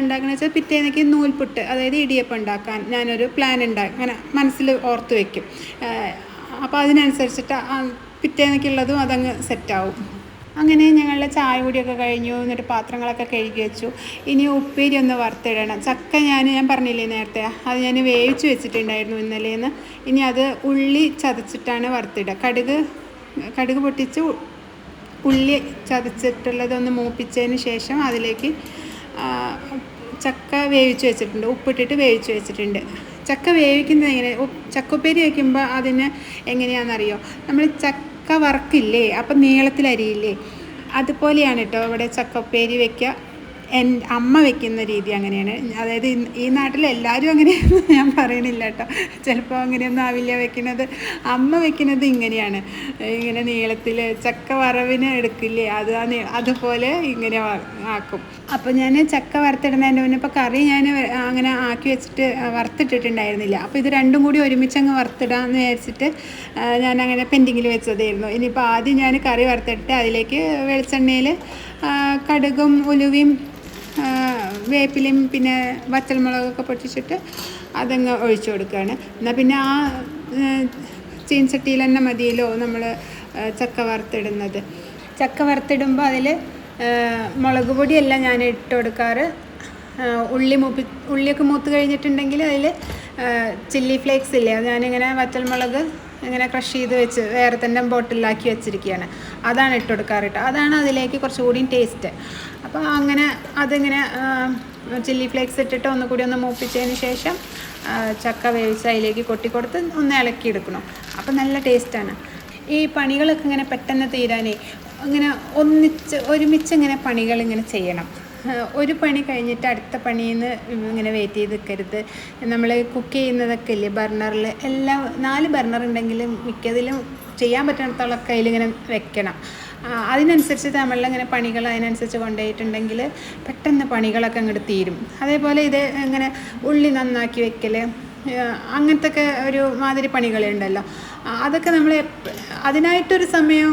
[SPEAKER 1] ഉണ്ടാക്കണമെന്ന് വെച്ചാൽ പിറ്റേന്നേക്ക് നൂൽപുട്ട് അതായത് ഇടിയപ്പം ഉണ്ടാക്കാൻ ഞാനൊരു പ്ലാൻ ഉണ്ടാക്കും അങ്ങനെ മനസ്സിൽ ഓർത്ത് വയ്ക്കും അപ്പോൾ അതിനനുസരിച്ചിട്ട് പിറ്റേന്നേക്കുള്ളതും അതങ്ങ് സെറ്റാവും അങ്ങനെ ഞങ്ങളുടെ ചായ കുടിയൊക്കെ കഴിഞ്ഞു എന്നിട്ട് പാത്രങ്ങളൊക്കെ കഴുകി വെച്ചു. ഇനി ഉപ്പേരി ഒന്ന് വറുത്തിടണം. ചക്ക ഞാൻ ഞാൻ പറഞ്ഞില്ലേ നേരത്തെ അത് ഞാൻ വേവിച്ച് വെച്ചിട്ടുണ്ടായിരുന്നു ഇന്നലേന്ന്. ഇനി അത് ഉള്ളി ചതച്ചിട്ടാണ് വറുത്തിടുക. കടുക് കടുക് പൊട്ടിച്ച് ഉള്ളി ചതച്ചിട്ടുള്ളതൊന്ന് മൂപ്പിച്ചതിന് ശേഷം അതിലേക്ക് ചക്ക വേവിച്ച് വെച്ചിട്ടുണ്ട്. ഉപ്പിട്ടിട്ട് വേവിച്ച് വെച്ചിട്ടുണ്ട്. ചക്ക വേവിക്കുന്നത് എങ്ങനെ? ചക്കപ്പേരി വയ്ക്കുമ്പോൾ അതിന് എങ്ങനെയാണെന്നറിയോ? നമ്മൾ ചക്ക വറക്കില്ലേ? അപ്പം നീളത്തിലരിയില്ലേ അതുപോലെയാണ് കേട്ടോ ഇവിടെ ചക്കപ്പേരി വെക്കുക എൻ അമ്മ വെക്കുന്ന രീതി അങ്ങനെയാണ്. അതായത് ഈ നാട്ടിൽ എല്ലാവരും അങ്ങനെയൊന്നും [laughs] ഞാൻ പറയണില്ല കേട്ടോ. ചിലപ്പോൾ അങ്ങനെയൊന്നും ആവില്ല വെക്കുന്നത്. അമ്മ വെക്കുന്നത് ഇങ്ങനെയാണ്. ഇങ്ങനെ നീളത്തിൽ ചക്ക വറവിന് എടുക്കില്ലേ? അത് അതുപോലെ ഇങ്ങനെ ആക്കും. അപ്പോൾ ഞാൻ ചക്ക വറുത്തിടുന്നതിന്റെ മുന്നേ ഇപ്പോൾ കറി ഞാൻ അങ്ങനെ ആക്കി വെച്ചിട്ട് വറുത്തിട്ടിട്ടുണ്ടായിരുന്നില്ല. അപ്പോൾ ഇത് രണ്ടും കൂടി ഒരുമിച്ച് അങ്ങ് വറുത്തിടാമെന്ന് വിചാരിച്ചിട്ട് ഞാൻ അങ്ങനെ പെൻഡിങ്ങിൽ വെച്ചതായിരുന്നു. ഇനിയിപ്പോൾ ആദ്യം ഞാൻ കറി വറുത്തിട്ട് അതിലേക്ക് വെളിച്ചെണ്ണയിൽ കടുകും ഉലുവയും വേപ്പിലയും പിന്നെ വറ്റൽമുളകൊക്കെ പൊട്ടിച്ചിട്ട് അതങ്ങ് ഒഴിച്ചു കൊടുക്കുകയാണ്. എന്നാൽ പിന്നെ ആ ചീൻചട്ടിയിൽ തന്നെ മതിയല്ലോ നമ്മൾ ചക്ക വറുത്തിടുന്നത്. ചക്ക വറുത്തിടുമ്പോൾ അതിൽ മുളക് പൊടിയല്ല ഞാൻ ഇട്ട് കൊടുക്കാറ്. ഉള്ളി മൂപ്പി ഉള്ളിയൊക്കെ മൂത്ത് കഴിഞ്ഞിട്ടുണ്ടെങ്കിൽ അതിൽ ചില്ലി ഫ്ലേക്സ് ഇല്ലേ ഞാനിങ്ങനെ വറ്റൽമുളക് ഇങ്ങനെ ക്രഷ് ചെയ്ത് വെച്ച് വേറെ തന്നെ ബോട്ടിലാക്കി വെച്ചിരിക്കുകയാണ് അതാണ് ഇട്ട് കൊടുക്കാറ് കേട്ടോ അതാണ് അതിലേക്ക് കുറച്ചുകൂടി ടേസ്റ്റ് അപ്പോൾ അങ്ങനെ അതിങ്ങനെ ചില്ലി ഫ്ലേക്സ് ഇട്ടിട്ട് ഒന്നുകൂടി ഒന്ന് മൂപ്പിച്ചതിന് ശേഷം ചക്ക വേവിച്ച് അതിലേക്ക് കൊട്ടിക്കൊടുത്ത് ഒന്ന് ഇളക്കി എടുക്കണം. അപ്പോൾ നല്ല ടേസ്റ്റാണ് ഈ പണികളൊക്കെ ഇങ്ങനെ പെട്ടെന്ന് തീരാനേ അങ്ങനെ ഒന്നിച്ച് ഒരുമിച്ച് ഇങ്ങനെ പണികൾ ഇങ്ങനെ ചെയ്യണം. ഒരു പണി കഴിഞ്ഞിട്ട് അടുത്ത പണിയിൽ നിന്ന് ഇങ്ങനെ വെയിറ്റ് ചെയ്ത് നിൽക്കരുത് നമ്മൾ കുക്ക് ചെയ്യുന്നതൊക്കെ ഇല്ലേ ബർണറിൽ എല്ലാം നാല് ബർണർ ഉണ്ടെങ്കിലും മിക്കതിലും ചെയ്യാൻ പറ്റുന്നിടത്തോളം ഇങ്ങനെ വെക്കണം. അതിനനുസരിച്ച് നമ്മളിങ്ങനെ പണികൾ അതിനനുസരിച്ച് കൊണ്ടുപോയിട്ടുണ്ടെങ്കിൽ പെട്ടെന്ന് പണികളൊക്കെ അങ്ങോട്ട് തീരും. അതേപോലെ ഇത് ഇങ്ങനെ ഉള്ളി നന്നാക്കി വെക്കൽ അങ്ങനത്തെ ഒക്കെ ഒരു മാതിരി പണികളുണ്ടല്ലോ. അതൊക്കെ നമ്മൾ അതിനായിട്ടൊരു സമയം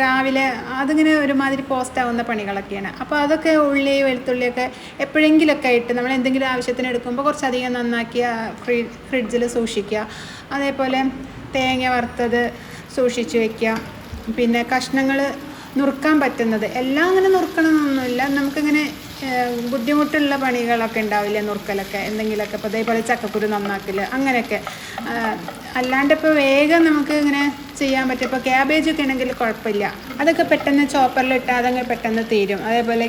[SPEAKER 1] രാവിലെ അതിങ്ങനെ ഒരുമാതിരി പോസ്റ്റ് ആവുന്ന പണികളൊക്കെയാണ്. അപ്പോൾ അതൊക്കെ ഉള്ളി വെളുത്തുള്ളിയൊക്കെ എപ്പോഴെങ്കിലുമൊക്കെ ആയിട്ട് നമ്മൾ എന്തെങ്കിലും ആവശ്യത്തിന് എടുക്കുമ്പോൾ കുറച്ചധികം നന്നാക്കി ഫ്രീ ഫ്രിഡ്ജിൽ സൂക്ഷിക്കുക. അതേപോലെ തേങ്ങ വറുത്തത് സൂക്ഷിച്ച് വയ്ക്കുക പിന്നെ കഷ്ണങ്ങൾ നുറുക്കാൻ പറ്റുന്നത്. എല്ലാം അങ്ങനെ നുറുക്കണമെന്നൊന്നുമില്ല നമുക്കിങ്ങനെ ബുദ്ധിമുട്ടുള്ള പണികളൊക്കെ ഉണ്ടാവില്ലേ നുറുക്കലൊക്കെ? എന്തെങ്കിലുമൊക്കെ ഇപ്പോൾ അതേപോലെ ചക്കക്കുരു നന്നാക്കൽ അങ്ങനെയൊക്കെ. അല്ലാണ്ട് ഇപ്പോൾ വേഗം നമുക്ക് ഇങ്ങനെ ചെയ്യാൻ പറ്റും. ഇപ്പോൾ ക്യാബേജ് ഒക്കെ ആണെങ്കിൽ കുഴപ്പമില്ല. അതൊക്കെ പെട്ടെന്ന് ചോപ്പറിലിട്ടാൽ അതങ്ങ് പെട്ടെന്ന് തീരും. അതേപോലെ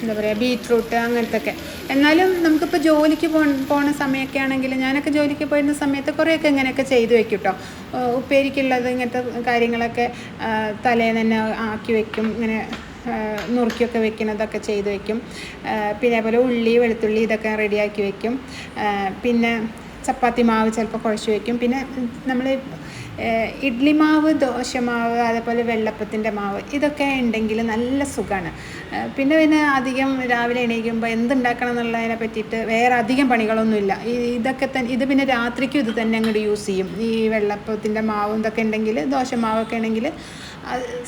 [SPEAKER 1] എന്താ പറയുക ബീറ്റ്റൂട്ട് അങ്ങനത്തെ ഒക്കെ എന്നാലും നമുക്കിപ്പോൾ ജോലിക്ക് പോ പോണ സമയമൊക്കെ ആണെങ്കിൽ ഞാനൊക്കെ ജോലിക്ക് പോയിരുന്ന സമയത്ത് കുറേയൊക്കെ ഇങ്ങനെയൊക്കെ ചെയ്തു വെക്കും കേട്ടോ ഉപ്പേരിക്കുള്ളത് ഇങ്ങനത്തെ കാര്യങ്ങളൊക്കെ തലേന്ന് തന്നെ ആക്കി വെക്കും. ഇങ്ങനെ നുറുക്കിയൊക്കെ വെക്കുന്നതൊക്കെ ചെയ്ത് വെക്കും. പിന്നെ അതുപോലെ ഉള്ളി വെളുത്തുള്ളി ഇതൊക്കെ റെഡിയാക്കി വെക്കും. പിന്നെ ചപ്പാത്തി മാവ് ചിലപ്പോൾ കുഴച്ച് വെക്കും. പിന്നെ നമ്മൾ ഇഡ്ലി മാവ് ദോശമാവ് അതേപോലെ വെള്ളപ്പത്തിന്റെ മാവ് ഇതൊക്കെ ഉണ്ടെങ്കിൽ നല്ല സുഖമാണ് പിന്നെ പിന്നെ അധികം രാവിലെ എണീക്കുമ്പോൾ എന്തുണ്ടാക്കണം എന്നുള്ളതിനെ പറ്റിയിട്ട് വേറെ അധികം പണികളൊന്നുമില്ല. ഇതൊക്കെ തന്നെ ഇത് പിന്നെ രാത്രിക്കും ഇത് തന്നെ അങ്ങോട്ട് യൂസ് ചെയ്യും. ഈ വെള്ളപ്പത്തിന്റെ മാവും ഇതൊക്കെ ഉണ്ടെങ്കിൽ ദോശ ദോശമാവൊക്കെ ഉണ്ടെങ്കിൽ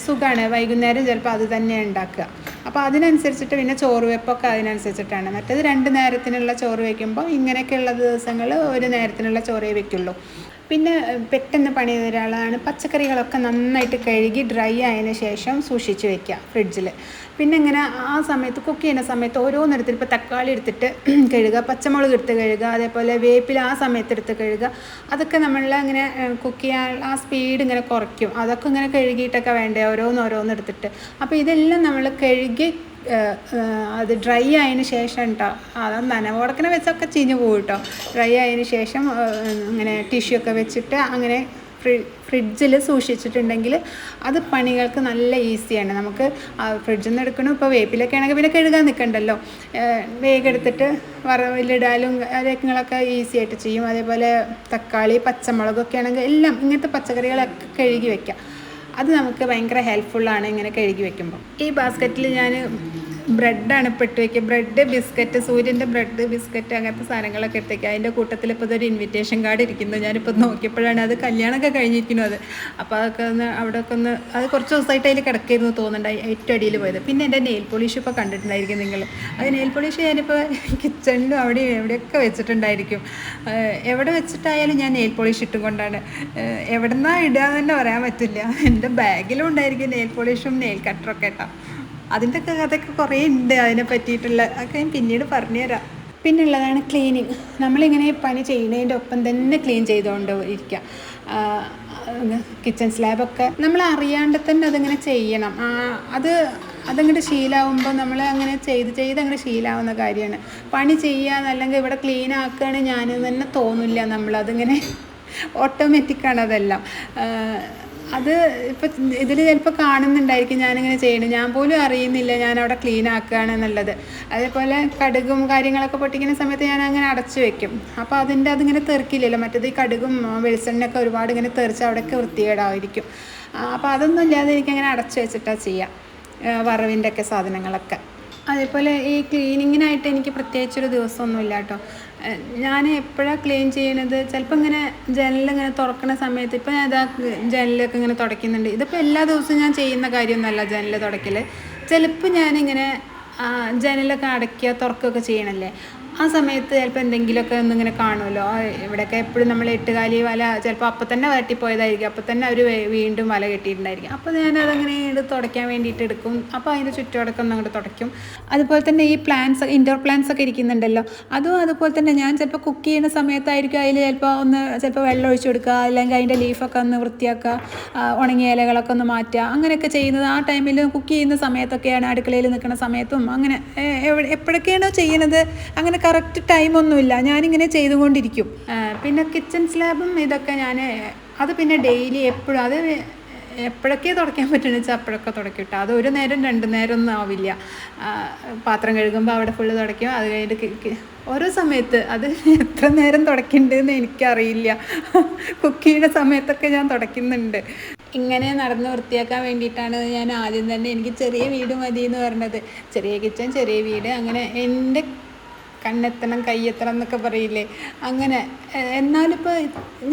[SPEAKER 1] സുഖമാണ് വൈകുന്നേരം ചിലപ്പോൾ അത് തന്നെ ഉണ്ടാക്കുക. അപ്പോൾ അതിനനുസരിച്ചിട്ട് പിന്നെ ചോറ് വെപ്പൊക്കെ അതിനനുസരിച്ചിട്ടാണ്. മറ്റേത് രണ്ട് നേരത്തിനുള്ള ചോറ് വയ്ക്കുമ്പോൾ ഇങ്ങനെയൊക്കെയുള്ള ദിവസങ്ങൾ ഒരു നേരത്തിനുള്ള ചോറേ വയ്ക്കുള്ളൂ പിന്നെ പെട്ടെന്ന് പണി ഒരാളാണ് പച്ചക്കറികളൊക്കെ നന്നായിട്ട് കഴുകി ഡ്രൈ ആയതിനു ശേഷം സൂക്ഷിച്ച് വയ്ക്കുക ഫ്രിഡ്ജിൽ പിന്നെ ഇങ്ങനെ ആ സമയത്ത് കുക്ക് ചെയ്യുന്ന സമയത്ത് ഓരോ നിരത്തിൽ ഇപ്പോൾ തക്കാളി എടുത്തിട്ട് [clears throat] കഴുകുക പച്ചമുളക് എടുത്ത് കഴുകുക അതേപോലെ വേപ്പില ആ സമയത്ത് എടുത്ത് കഴുകുക. അതൊക്കെ നമ്മൾ ഇങ്ങനെ കുക്ക് ചെയ്യാൻ ആ സ്പീഡ് ഇങ്ങനെ കുറയ്ക്കും. അതൊക്കെ ഇങ്ങനെ കഴുകിയിട്ടൊക്കെ വേണ്ടേ? ഓരോന്ന് ഓരോന്ന് എടുത്തിട്ട്. അപ്പോൾ ഇതെല്ലാം നമ്മൾ കഴുകി അത് ഡ്രൈ ആയതിന് ശേഷം കേട്ടോ അത് നനവോടക്കിനെ വെച്ചൊക്കെ ചീഞ്ഞ് പോകും കേട്ടോ ഡ്രൈ ആയതിന് ശേഷം ഇങ്ങനെ ടിഷ്യൂ ഒക്കെ വെച്ചിട്ട് അങ്ങനെ ഫ്രിഡ്ജിൽ സൂക്ഷിച്ചിട്ടുണ്ടെങ്കിൽ അത് പണികൾക്ക് നല്ല ഈസിയാണ്. നമുക്ക് ഫ്രിഡ്ജിൽ നിന്ന് എടുക്കണം ഇപ്പോൾ വേപ്പിലൊക്കെ ആണെങ്കിൽ പിന്നെ കഴുകാൻ നിൽക്കണ്ടല്ലോ വേഗം എടുത്തിട്ട് വറവിലിടാലും കാര്യങ്ങളൊക്കെ ഈസി ആയിട്ട് ചെയ്യും. അതേപോലെ തക്കാളി പച്ചമുളകൊക്കെ ആണെങ്കിൽ എല്ലാം ഇങ്ങനത്തെ പച്ചക്കറികളൊക്കെ കഴുകി വയ്ക്കാം അത് നമുക്ക് ഭയങ്കര ഹെൽപ്ഫുള്ളാണ് ഇങ്ങനെ കഴുകി വെക്കുമ്പോൾ ഈ ബാസ്ക്കറ്റിൽ ഞാൻ ബ്രെഡാണ് ഇപ്പോൾ ഇട്ട് വയ്ക്കുക ബ്രെഡ് ബിസ്ക്കറ്റ് സൂര്യന്റെ ബ്രെഡ് ബിസ്ക്കറ്റ് അങ്ങനത്തെ സാധനങ്ങളൊക്കെ എടുത്തേക്കുക അതിന്റെ കൂട്ടത്തിൽ ഇപ്പോൾ ഇതൊരു ഇൻവിറ്റേഷൻ കാർഡ് ഇരിക്കുന്നു. ഞാനിപ്പോൾ നോക്കിയപ്പോഴാണ് അത് കല്യാണമൊക്കെ കഴിഞ്ഞിരിക്കുന്നു അത്. അപ്പോൾ അതൊക്കെ ഒന്ന് അവിടെ ഒക്കെ ഒന്ന് അത് കുറച്ച് ദിവസമായിട്ട് അതിൽ കിടക്കായിരുന്നു തോന്നുന്നുണ്ടായി ഏറ്റവും അടിയിൽ പോയത്. പിന്നെ എന്റെ നെയിൽ പോളിഷ് ഇപ്പോൾ കണ്ടിട്ടുണ്ടായിരിക്കും നിങ്ങൾ. അത് നെയിൽ പോളിഷ് ഞാനിപ്പോൾ കിച്ചണിലും അവിടെ എവിടെയൊക്കെ വെച്ചിട്ടുണ്ടായിരിക്കും. എവിടെ വെച്ചിട്ടായാലും ഞാൻ നെയിൽ പോളിഷ് ഇട്ടുകൊണ്ടാണ് എവിടെന്നാ എവിടുന്നാ ഇടുക എന്ന് തന്നെ പറയാൻ പറ്റില്ല. എന്റെ ബാഗിലും ഉണ്ടായിരിക്കും നെയിൽ പോളിഷും നെയിൽ കട്ടറൊക്കെ കേട്ടോ. അതിന്റെ കഥയൊക്കെ കുറേ ഉണ്ട് അതിനെ പറ്റിയിട്ടുള്ള. ഒക്കെ ഞാൻ പിന്നീട് പറഞ്ഞുതരാം. പിന്നുള്ളതാണ് ക്ലീനിങ്. നമ്മളിങ്ങനെ പണി ചെയ്യുന്നതിന്റെ ഒപ്പം തന്നെ ക്ലീൻ ചെയ്തുകൊണ്ട് ഇരിക്കുക കിച്ചൺ സ്ലാബൊക്കെ നമ്മൾ അറിയാണ്ട് തന്നെ അതിങ്ങനെ ചെയ്യണം. അത് അതങ്ങോട്ട് ശീലാവുമ്പോൾ നമ്മൾ അങ്ങനെ ചെയ്ത് ചെയ്ത് അങ്ങോട്ട് ശീലാവുന്ന കാര്യമാണ്. പണി ചെയ്യാന്ന് അല്ലെങ്കിൽ ഇവിടെ ക്ലീൻ ആക്കുകയാണെങ്കിൽ ഞാൻ തന്നെ തോന്നില്ല നമ്മളതിങ്ങനെ ഓട്ടോമാറ്റിക്കാണ് [laughs] അതെല്ലാം. അത് ഇപ്പം ഇതിൽ ചിലപ്പോൾ കാണുന്നുണ്ടായിരിക്കും ഞാനിങ്ങനെ ചെയ്യണം ഞാൻ പോലും അറിയുന്നില്ല ഞാൻ അവിടെ ക്ലീൻ ആക്കുകയാണ് എന്നുള്ളത്. അതേപോലെ കടുകും കാര്യങ്ങളൊക്കെ പൊട്ടിക്കുന്ന സമയത്ത് ഞാൻ അങ്ങനെ അടച്ചു വെക്കും. അപ്പോൾ അതിന്റെ അതിങ്ങനെ തെറിക്കില്ലല്ലോ. മറ്റേത് ഈ കടുകും വെളിച്ചെണ്ണയൊക്കെ ഒരുപാട് ഇങ്ങനെ തെറിച്ച് അവിടെയൊക്കെ വൃത്തികേടായിരിക്കും. അപ്പോൾ അതൊന്നും ഇല്ലാതെ എനിക്കങ്ങനെ അടച്ചു വെച്ചിട്ടാണ് ചെയ്യുക വറവിന്റെ ഒക്കെ സാധനങ്ങളൊക്കെ. അതേപോലെ ഈ ക്ലീനിങ്ങിനായിട്ട് എനിക്ക് പ്രത്യേകിച്ചൊരു ദിവസമൊന്നുമില്ല കേട്ടോ ഞാൻ എപ്പോഴാണ് ക്ലീൻ ചെയ്യണത്? ചിലപ്പോൾ ഇങ്ങനെ ജനലിങ്ങനെ തുറക്കുന്ന സമയത്ത് ഇപ്പോൾ ഞാൻ ഇതാ ജനലൊക്കെ ഇങ്ങനെ തുടയ്ക്കുന്നുണ്ട്. ഇതിപ്പോൾ എല്ലാ ദിവസവും ഞാൻ ചെയ്യുന്ന കാര്യമൊന്നുമല്ല ജനൽ തുടയ്ക്കൽ ചിലപ്പോൾ ഞാനിങ്ങനെ ജനലൊക്കെ അടയ്ക്കുക തുറക്കുകയൊക്കെ ചെയ്യണല്ലേ? ആ സമയത്ത് ചിലപ്പോൾ എന്തെങ്കിലുമൊക്കെ ഒന്നിങ്ങനെ കാണുമല്ലോ. ഇവിടെയൊക്കെ എപ്പോഴും നമ്മൾ എട്ടുകാലി വല ചിലപ്പോൾ അപ്പം തന്നെ വരട്ടിപ്പോയതായിരിക്കും. അപ്പം തന്നെ അവർ വീണ്ടും വല കെട്ടിയിട്ടുണ്ടായിരിക്കും. അപ്പോൾ ഞാനതങ്ങനെ എടുത്ത് തുടയ്ക്കാൻ വേണ്ടിയിട്ട് എടുക്കും. അപ്പോൾ അതിന്റെ ചുറ്റുവടക്കം അങ്ങോട്ട് തുടയ്ക്കും. അതുപോലെ തന്നെ ഈ പ്ലാന്റ്സ് ഇൻഡോർ പ്ലാന്റ്സ് ഒക്കെ ഇരിക്കുന്നുണ്ടല്ലോ. അതും അതുപോലെ തന്നെ ഞാൻ ചിലപ്പോൾ കുക്ക് ചെയ്യുന്ന സമയത്തായിരിക്കും അതിൽ ചിലപ്പോൾ ഒന്ന് ചിലപ്പോൾ വെള്ളം ഒഴിച്ചു കൊടുക്കുക. അല്ലെങ്കിൽ അതിന്റെ ലീഫൊക്കെ ഒന്ന് വൃത്തിയാക്കുക. ഉണങ്ങിയ ഇലകളൊക്കെ ഒന്ന് മാറ്റുക. അങ്ങനെയൊക്കെ ചെയ്യുന്നത് ആ ടൈമിൽ കുക്ക് ചെയ്യുന്ന സമയത്തൊക്കെയാണ് അടുക്കളയിൽ നിൽക്കുന്ന സമയത്തും അങ്ങനെ എപ്പോഴൊക്കെയാണോ ചെയ്യുന്നത്. അങ്ങനെ കറക്റ്റ് ടൈമൊന്നുമില്ല ഞാനിങ്ങനെ ചെയ്തുകൊണ്ടിരിക്കും. പിന്നെ കിച്ചൺ സ്ലാബും ഇതൊക്കെ ഞാൻ അത് പിന്നെ ഡെയിലി എപ്പോഴും അത് എപ്പോഴൊക്കെ തുടയ്ക്കാൻ പറ്റുന്ന വെച്ചാൽ അപ്പോഴൊക്കെ തുടയ്ക്കും കേട്ടോ അത് ഒരു നേരം രണ്ട് നേരം ഒന്നും ആവില്ല. പാത്രം കഴുകുമ്പോൾ അവിടെ ഫുള്ള് തുടയ്ക്കും. അത് കഴിഞ്ഞിട്ട് ഓരോ സമയത്ത് അത് എത്ര നേരം തുടയ്ക്കണ്ടെന്ന് എനിക്കറിയില്ല. കുക്ക് ചെയ്യുന്ന സമയത്തൊക്കെ ഞാൻ തുടയ്ക്കുന്നുണ്ട്. ഇങ്ങനെ നടന്ന് വൃത്തിയാക്കാൻ വേണ്ടിയിട്ടാണ് ഞാൻ ആദ്യം തന്നെ എനിക്ക് ചെറിയ വീട് മതി എന്ന് പറഞ്ഞത്. ചെറിയ കിച്ചൺ ചെറിയ വീട് അങ്ങനെ എന്റെ കണ്ണെത്തണം കയ്യെത്തണം എന്നൊക്കെ പറയില്ലേ? അങ്ങനെ എന്നാലിപ്പോൾ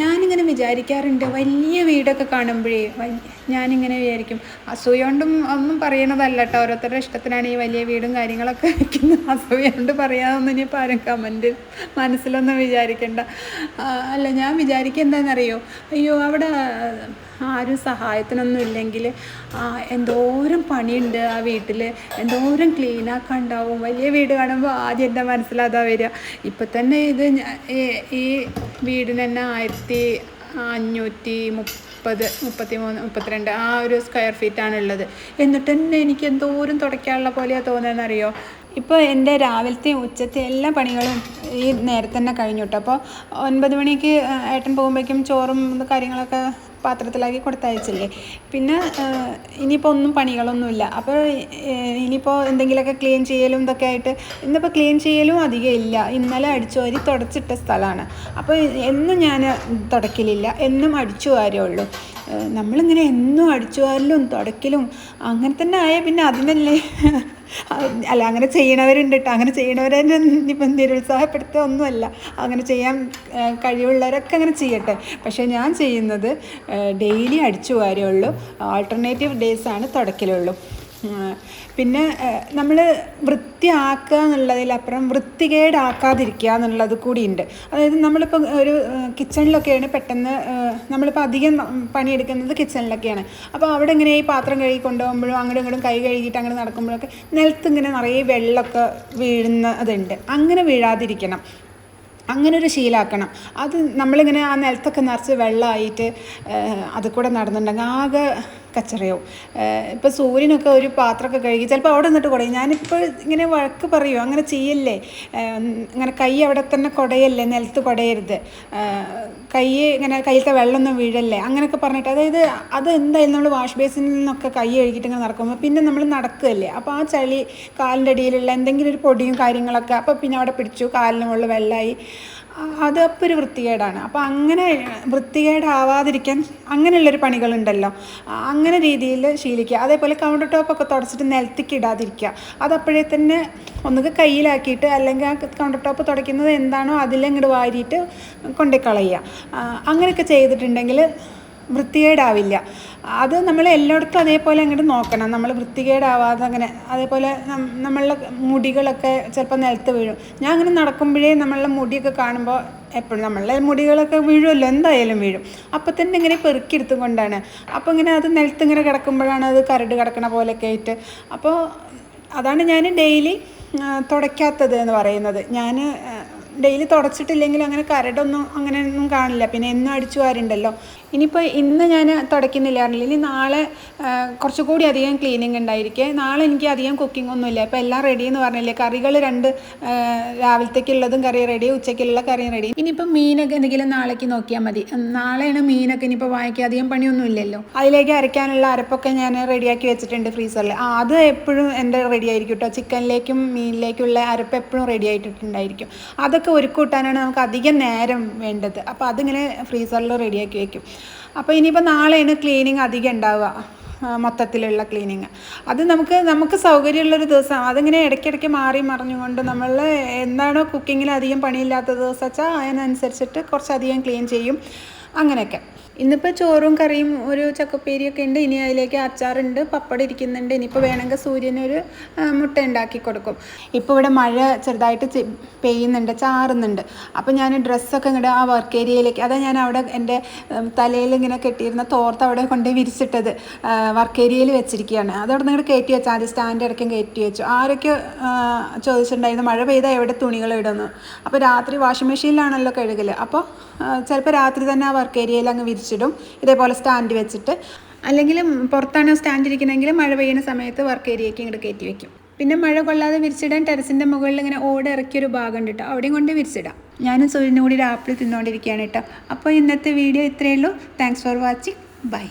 [SPEAKER 1] ഞാനിങ്ങനെ വിചാരിക്കാറുണ്ട് വലിയ വീടൊക്കെ കാണുമ്പോഴേ ഞാനിങ്ങനെ വിചാരിക്കും അസൂയ കൊണ്ടും ഒന്നും പറയണതല്ല കേട്ടോ ഓരോരുത്തരുടെ ഇഷ്ടത്തിനാണ് ഈ വലിയ വീടും കാര്യങ്ങളൊക്കെ വയ്ക്കുന്നത് അസൂയ കൊണ്ട് പറയാമെന്ന് ഇനിയിപ്പോൾ ആരും കമന്റ് മനസ്സിലൊന്നും വിചാരിക്കണ്ട. അല്ല ഞാൻ വിചാരിക്കുക എന്താണെന്നറിയോ അയ്യോ അവിടെ ആരും സഹായത്തിനൊന്നും ഇല്ലെങ്കിൽ എന്തോരം പണിയുണ്ട് ആ വീട്ടിൽ എന്തോരം ക്ലീനാക്കാൻ ഉണ്ടാവും. വലിയ വീട് കാണുമ്പോൾ ആദ്യം എന്റെ മനസ്സിലതാ വരിക. ഇപ്പം തന്നെ ഇത് ഈ- വീടിന് തന്നെ ആയിരത്തി അഞ്ഞൂറ്റി മുപ്പത് മുപ്പത്തി മൂന്ന് മുപ്പത്തിരണ്ട് ആ ഒരു സ്ക്വയർ ഫീറ്റാണ് ഉള്ളത്. എന്നിട്ട് തന്നെ എനിക്ക് എന്തോരം തുടയ്ക്കാനുള്ള പോലെയാണ് തോന്നുന്നതെന്നറിയോ? ഇപ്പോൾ എന്റെ രാവിലത്തെ ഉച്ചത്തെ എല്ലാ പണികളും ഈ നേരത്തെ തന്നെ കഴിഞ്ഞു കേട്ടോ അപ്പോൾ ഒൻപത് മണിക്ക് ഏട്ടൻ പോകുമ്പോഴേക്കും ചോറും കാര്യങ്ങളൊക്കെ പാത്രത്തിലാക്കി കൊടുത്തയച്ചില്ലേ? പിന്നെ ഇനിയിപ്പോൾ ഒന്നും പണികളൊന്നുമില്ല. അപ്പോൾ ഇനിയിപ്പോൾ എന്തെങ്കിലുമൊക്കെ ക്ലീൻ ചെയ്യലും ഇതൊക്കെ ആയിട്ട് ഇന്നിപ്പോൾ ക്ലീൻ ചെയ്യലും അധികം ഇല്ല. ഇന്നലെ അടിച്ചു വാരി തുടച്ചിട്ട സ്ഥലമാണ്. അപ്പോൾ എന്നും ഞാൻ തുടക്കലില്ല. എന്നും അടിച്ചു വാരുള്ളൂ. ഏഹ് നമ്മളിങ്ങനെ എന്നും അടിച്ചുവാരലും തുടക്കലും അങ്ങനെ തന്നെ ആയാൽ പിന്നെ അതിനല്ലേ? [laughs] അല്ല അങ്ങനെ ചെയ്യണവരുണ്ട് കേട്ടോ അങ്ങനെ ചെയ്യണവരെ ഇപ്പം നിരുത്സാഹപ്പെടുത്തുക ഒന്നുമല്ല. അങ്ങനെ ചെയ്യാൻ കഴിവുള്ളവരൊക്കെ അങ്ങനെ ചെയ്യട്ടെ. പക്ഷേ ഞാൻ ചെയ്യുന്നത് ഡെയിലി അടിച്ചു വാരുള്ളൂ ആൾട്ടർനേറ്റീവ് ഡേയ്സാണ് തുടക്കലുള്ളൂ. പിന്നെ നമ്മൾ വൃത്തിയാക്കുക എന്നുള്ളതിലപ്പുറം വൃത്തികേടാക്കാതിരിക്കുക എന്നുള്ളത് കൂടിയുണ്ട്. അതായത് നമ്മളിപ്പോൾ ഒരു കിച്ചണിലൊക്കെയാണ് പെട്ടെന്ന് നമ്മളിപ്പോൾ അധികം പണിയെടുക്കുന്നത് കിച്ചണിലൊക്കെയാണ്. അപ്പോൾ അവിടെ ഇങ്ങനെ ഈ പാത്രം കഴുകി കൊണ്ടുപോകുമ്പോഴും അങ്ങോട്ടും ഇങ്ങോട്ടും കൈ കഴുകിയിട്ട് അങ്ങനെ നടക്കുമ്പോഴൊക്കെ നിലത്ത് ഇങ്ങനെ നിറയെ വെള്ളമൊക്കെ വീഴുന്നതുണ്ട് അങ്ങനെ വീഴാതിരിക്കണം. അങ്ങനെ ഒരു ശീലാക്കണം. അത് നമ്മളിങ്ങനെ ആ നിലത്തൊക്കെ നിറച്ച് വെള്ളമായിട്ട് അത് കൂടെ നടന്നിട്ടുണ്ടെങ്കിൽ ആകെ കച്ചറയാവും. ഇപ്പോൾ സൂര്യനൊക്കെ ഒരു പാത്രമൊക്കെ കഴുകി ചിലപ്പോൾ അവിടെ നിന്നിട്ട് കുടയും. ഞാനിപ്പോൾ ഇങ്ങനെ വഴക്ക് പറയും അങ്ങനെ ചെയ്യല്ലേ? ഇങ്ങനെ കൈ അവിടെ തന്നെ കുടയല്ലേ? നിലത്ത് കുടയരുത്. കൈ ഇങ്ങനെ കയ്യിലത്തെ വെള്ളമൊന്നും വീഴല്ലേ? അങ്ങനെയൊക്കെ പറഞ്ഞിട്ട് അതായത് അത് എന്തായാലും നമ്മൾ വാഷ് ബേസിനിൽ നിന്നൊക്കെ കൈ കഴുകിയിട്ട് ഇങ്ങനെ നടക്കുമ്പോൾ പിന്നെ നമ്മൾ നടക്കുകയല്ലേ? അപ്പോൾ ആ ചളി കാലിന്റെ അടിയിലുള്ള എന്തെങ്കിലും ഒരു പൊടിയും കാര്യങ്ങളൊക്കെ അപ്പോൾ പിന്നെ അവിടെ പിടിച്ചു കാലിന് മുകളിൽ വെള്ളമായി അത് അപ്പോൾ ഒരു വൃത്തികേടാണ്. അപ്പോൾ അങ്ങനെ വൃത്തികേടാവാതിരിക്കാൻ അങ്ങനെയുള്ളൊരു പണികളുണ്ടല്ലോ. അങ്ങനെ രീതിയിൽ ശീലിക്കുക. അതേപോലെ കൗണ്ടർ ടോപ്പൊക്കെ തുടച്ചിട്ട് നിലത്തേക്ക് ഇടാതിരിക്കുക. അതപ്പോഴേ തന്നെ ഒന്നുകിൽ കയ്യിലാക്കിയിട്ട് അല്ലെങ്കിൽ ആ കൗണ്ടർ ടോപ്പ് തുടയ്ക്കുന്നത് എന്താണോ അതിലങ്ങോട്ട് വാരിയിട്ട് കൊണ്ടുപോയി കളയുക. അങ്ങനെയൊക്കെ ചെയ്തിട്ടുണ്ടെങ്കിൽ വൃത്തികേടാവില്ല. അത് നമ്മൾ എല്ലായിടത്തും അതേപോലെ അങ്ങോട്ട് നോക്കണം. നമ്മൾ വൃത്തികേടാവാതെ അങ്ങനെ അതേപോലെ നമ്മളുടെ മുടികളൊക്കെ ചിലപ്പോൾ നിലത്ത് വീഴും. ഞാൻ അങ്ങനെ നടക്കുമ്പോഴേ നമ്മളുടെ മുടിയൊക്കെ കാണുമ്പോൾ എപ്പോഴും നമ്മളുടെ മുടികളൊക്കെ വീഴുമല്ലോ എന്തായാലും വീഴും. അപ്പോൾ തന്നെ ഇങ്ങനെ പെറുക്കിയെടുത്തും കൊണ്ടാണ്. അപ്പോൾ ഇങ്ങനെ അത് നിലത്ത് ഇങ്ങനെ കിടക്കുമ്പോഴാണ് അത് കരട് കിടക്കണ പോലെയൊക്കെ ആയിട്ട്. അപ്പോൾ അതാണ് ഞാൻ ഡെയിലി തുടയ്ക്കാത്തത് എന്ന് പറയുന്നത്. ഞാൻ ഡെയിലി തുടച്ചിട്ടില്ലെങ്കിൽ അങ്ങനെ കരടൊന്നും അങ്ങനെയൊന്നും കാണില്ല. പിന്നെ എന്നും അടിച്ചു വാരുണ്ടല്ലോ. ഇനിയിപ്പോൾ ഇന്ന് ഞാൻ തുടയ്ക്കുന്നില്ലായിരുന്നില്ല ഇനി നാളെ കുറച്ചുകൂടി അധികം ക്ലീനിങ് ഉണ്ടായിരിക്കേ. നാളെ എനിക്ക് അധികം കുക്കിംഗ് ഒന്നുമില്ല അപ്പോൾ എല്ലാം റെഡി എന്ന് പറഞ്ഞില്ലേ. കറികൾ രണ്ട് രാവിലത്തേക്കുള്ളതും കറി റെഡി ഉച്ചയ്ക്കുള്ള കറിയും റെഡി ഇനിയിപ്പോൾ മീനൊക്കെ എന്തെങ്കിലും നാളേക്ക് നോക്കിയാൽ മതി. നാളെയാണ് മീനൊക്കെ ഇനിയിപ്പോൾ വാങ്ങിക്കുക അധികം പണിയൊന്നും ഇല്ലല്ലോ. അതിലേക്ക് അരയ്ക്കാനുള്ള അരപ്പൊക്കെ ഞാൻ റെഡിയാക്കി വെച്ചിട്ടുണ്ട് ഫ്രീസറിൽ ആ അത് എപ്പോഴും എന്റെ റെഡി ആയിരിക്കും കേട്ടോ ചിക്കനിലേക്കും മീനിലേക്കുള്ള അരപ്പ് എപ്പോഴും റെഡി ആയിട്ടുണ്ടായിരിക്കും. അതൊക്കെ ഒരുക്കൂട്ടാനാണ് നമുക്ക് അധികം നേരം വേണ്ടത്. അപ്പോൾ അതിങ്ങനെ ഫ്രീസറിൽ റെഡിയാക്കി വെക്കും. അപ്പോൾ ഇനിയിപ്പോൾ നാളെയാണ് ക്ലീനിങ് അധികം ഉണ്ടാവുക മൊത്തത്തിലുള്ള ക്ലീനിങ് അത് നമുക്ക് നമുക്ക് സൗകര്യമുള്ളൊരു ദിവസം അതിങ്ങനെ ഇടയ്ക്കിടയ്ക്ക് മാറി മറിഞ്ഞുകൊണ്ട് നമ്മൾ എന്താണോ കുക്കിങ്ങിൽ അധികം പണിയില്ലാത്ത ദിവസം വെച്ചാൽ അതിനനുസരിച്ചിട്ട് കുറച്ചധികം ക്ലീൻ ചെയ്യും അങ്ങനെയൊക്കെ. ഇന്നിപ്പോൾ ചോറും കറിയും ഒരു ചക്കപ്പേരിയൊക്കെ ഉണ്ട്. ഇനി അതിലേക്ക് അച്ചാറുണ്ട് പപ്പടം ഇരിക്കുന്നുണ്ട്. ഇനിയിപ്പോൾ വേണമെങ്കിൽ സൂര്യനൊരു മുട്ട ഉണ്ടാക്കി കൊടുക്കും. ഇപ്പോൾ ഇവിടെ മഴ ചെറുതായിട്ട് പെയ്യുന്നുണ്ട് ചാറുന്നുണ്ട്. അപ്പോൾ ഞാൻ ഡ്രസ്സൊക്കെ ഇങ്ങോട്ട് ആ വർക്ക് ഏരിയയിലേക്ക് അതാ ഞാൻ അവിടെ എന്റെ തലയിൽ ഇങ്ങനെ കെട്ടിയിരുന്ന തോർത്ത് അവിടെ കൊണ്ട് വിരിച്ചിട്ടത് വർക്ക് ഏരിയയിൽ വെച്ചിരിക്കുകയാണ് അതവിടെ ഇങ്ങോട്ട് കയറ്റി വെച്ചാൽ ആദ്യം സ്റ്റാൻഡ് ഇടയ്ക്കും കയറ്റി വെച്ചു. ആരൊക്കെ ചോദിച്ചിട്ടുണ്ടായിരുന്നു മഴ പെയ്താൽ എവിടെ തുണികൾ ഇടുന്നു അപ്പോൾ രാത്രി വാഷിംഗ് മെഷീനിലാണല്ലോ കഴുകൽ അപ്പോൾ ചിലപ്പോൾ രാത്രി തന്നെ ആ വർക്ക് ഏരിയയിൽ അങ്ങ് വിരിച്ചിടും ഇതേപോലെ സ്റ്റാൻഡ് വെച്ചിട്ട്. അല്ലെങ്കിൽ പുറത്താണ് സ്റ്റാൻഡ് ഇരിക്കുന്നതെങ്കിൽ മഴ പെയ്യുന്ന സമയത്ത് വർക്ക് ഏരിയയ്ക്ക് ഇങ്ങോട്ട് കയറ്റി വെക്കും. പിന്നെ മഴ കൊള്ളാതെ വിരിച്ചിടാൻ ടെറസിന്റെ മുകളിൽ ഇങ്ങനെ ഓട് ഇറക്കിയൊരു ഭാഗം ഉണ്ട് കേട്ടോ. അവിടെയും കൊണ്ട് വിരിച്ചിടാം. ഞാനും സൂര്യനും കൂടി ആപ്പിൾ തിന്നുകൊണ്ടിരിക്കുകയാണ് കേട്ടോ. അപ്പോൾ ഇന്നത്തെ വീഡിയോ ഇത്രയേ ഉള്ളൂ. Thanks for watching bye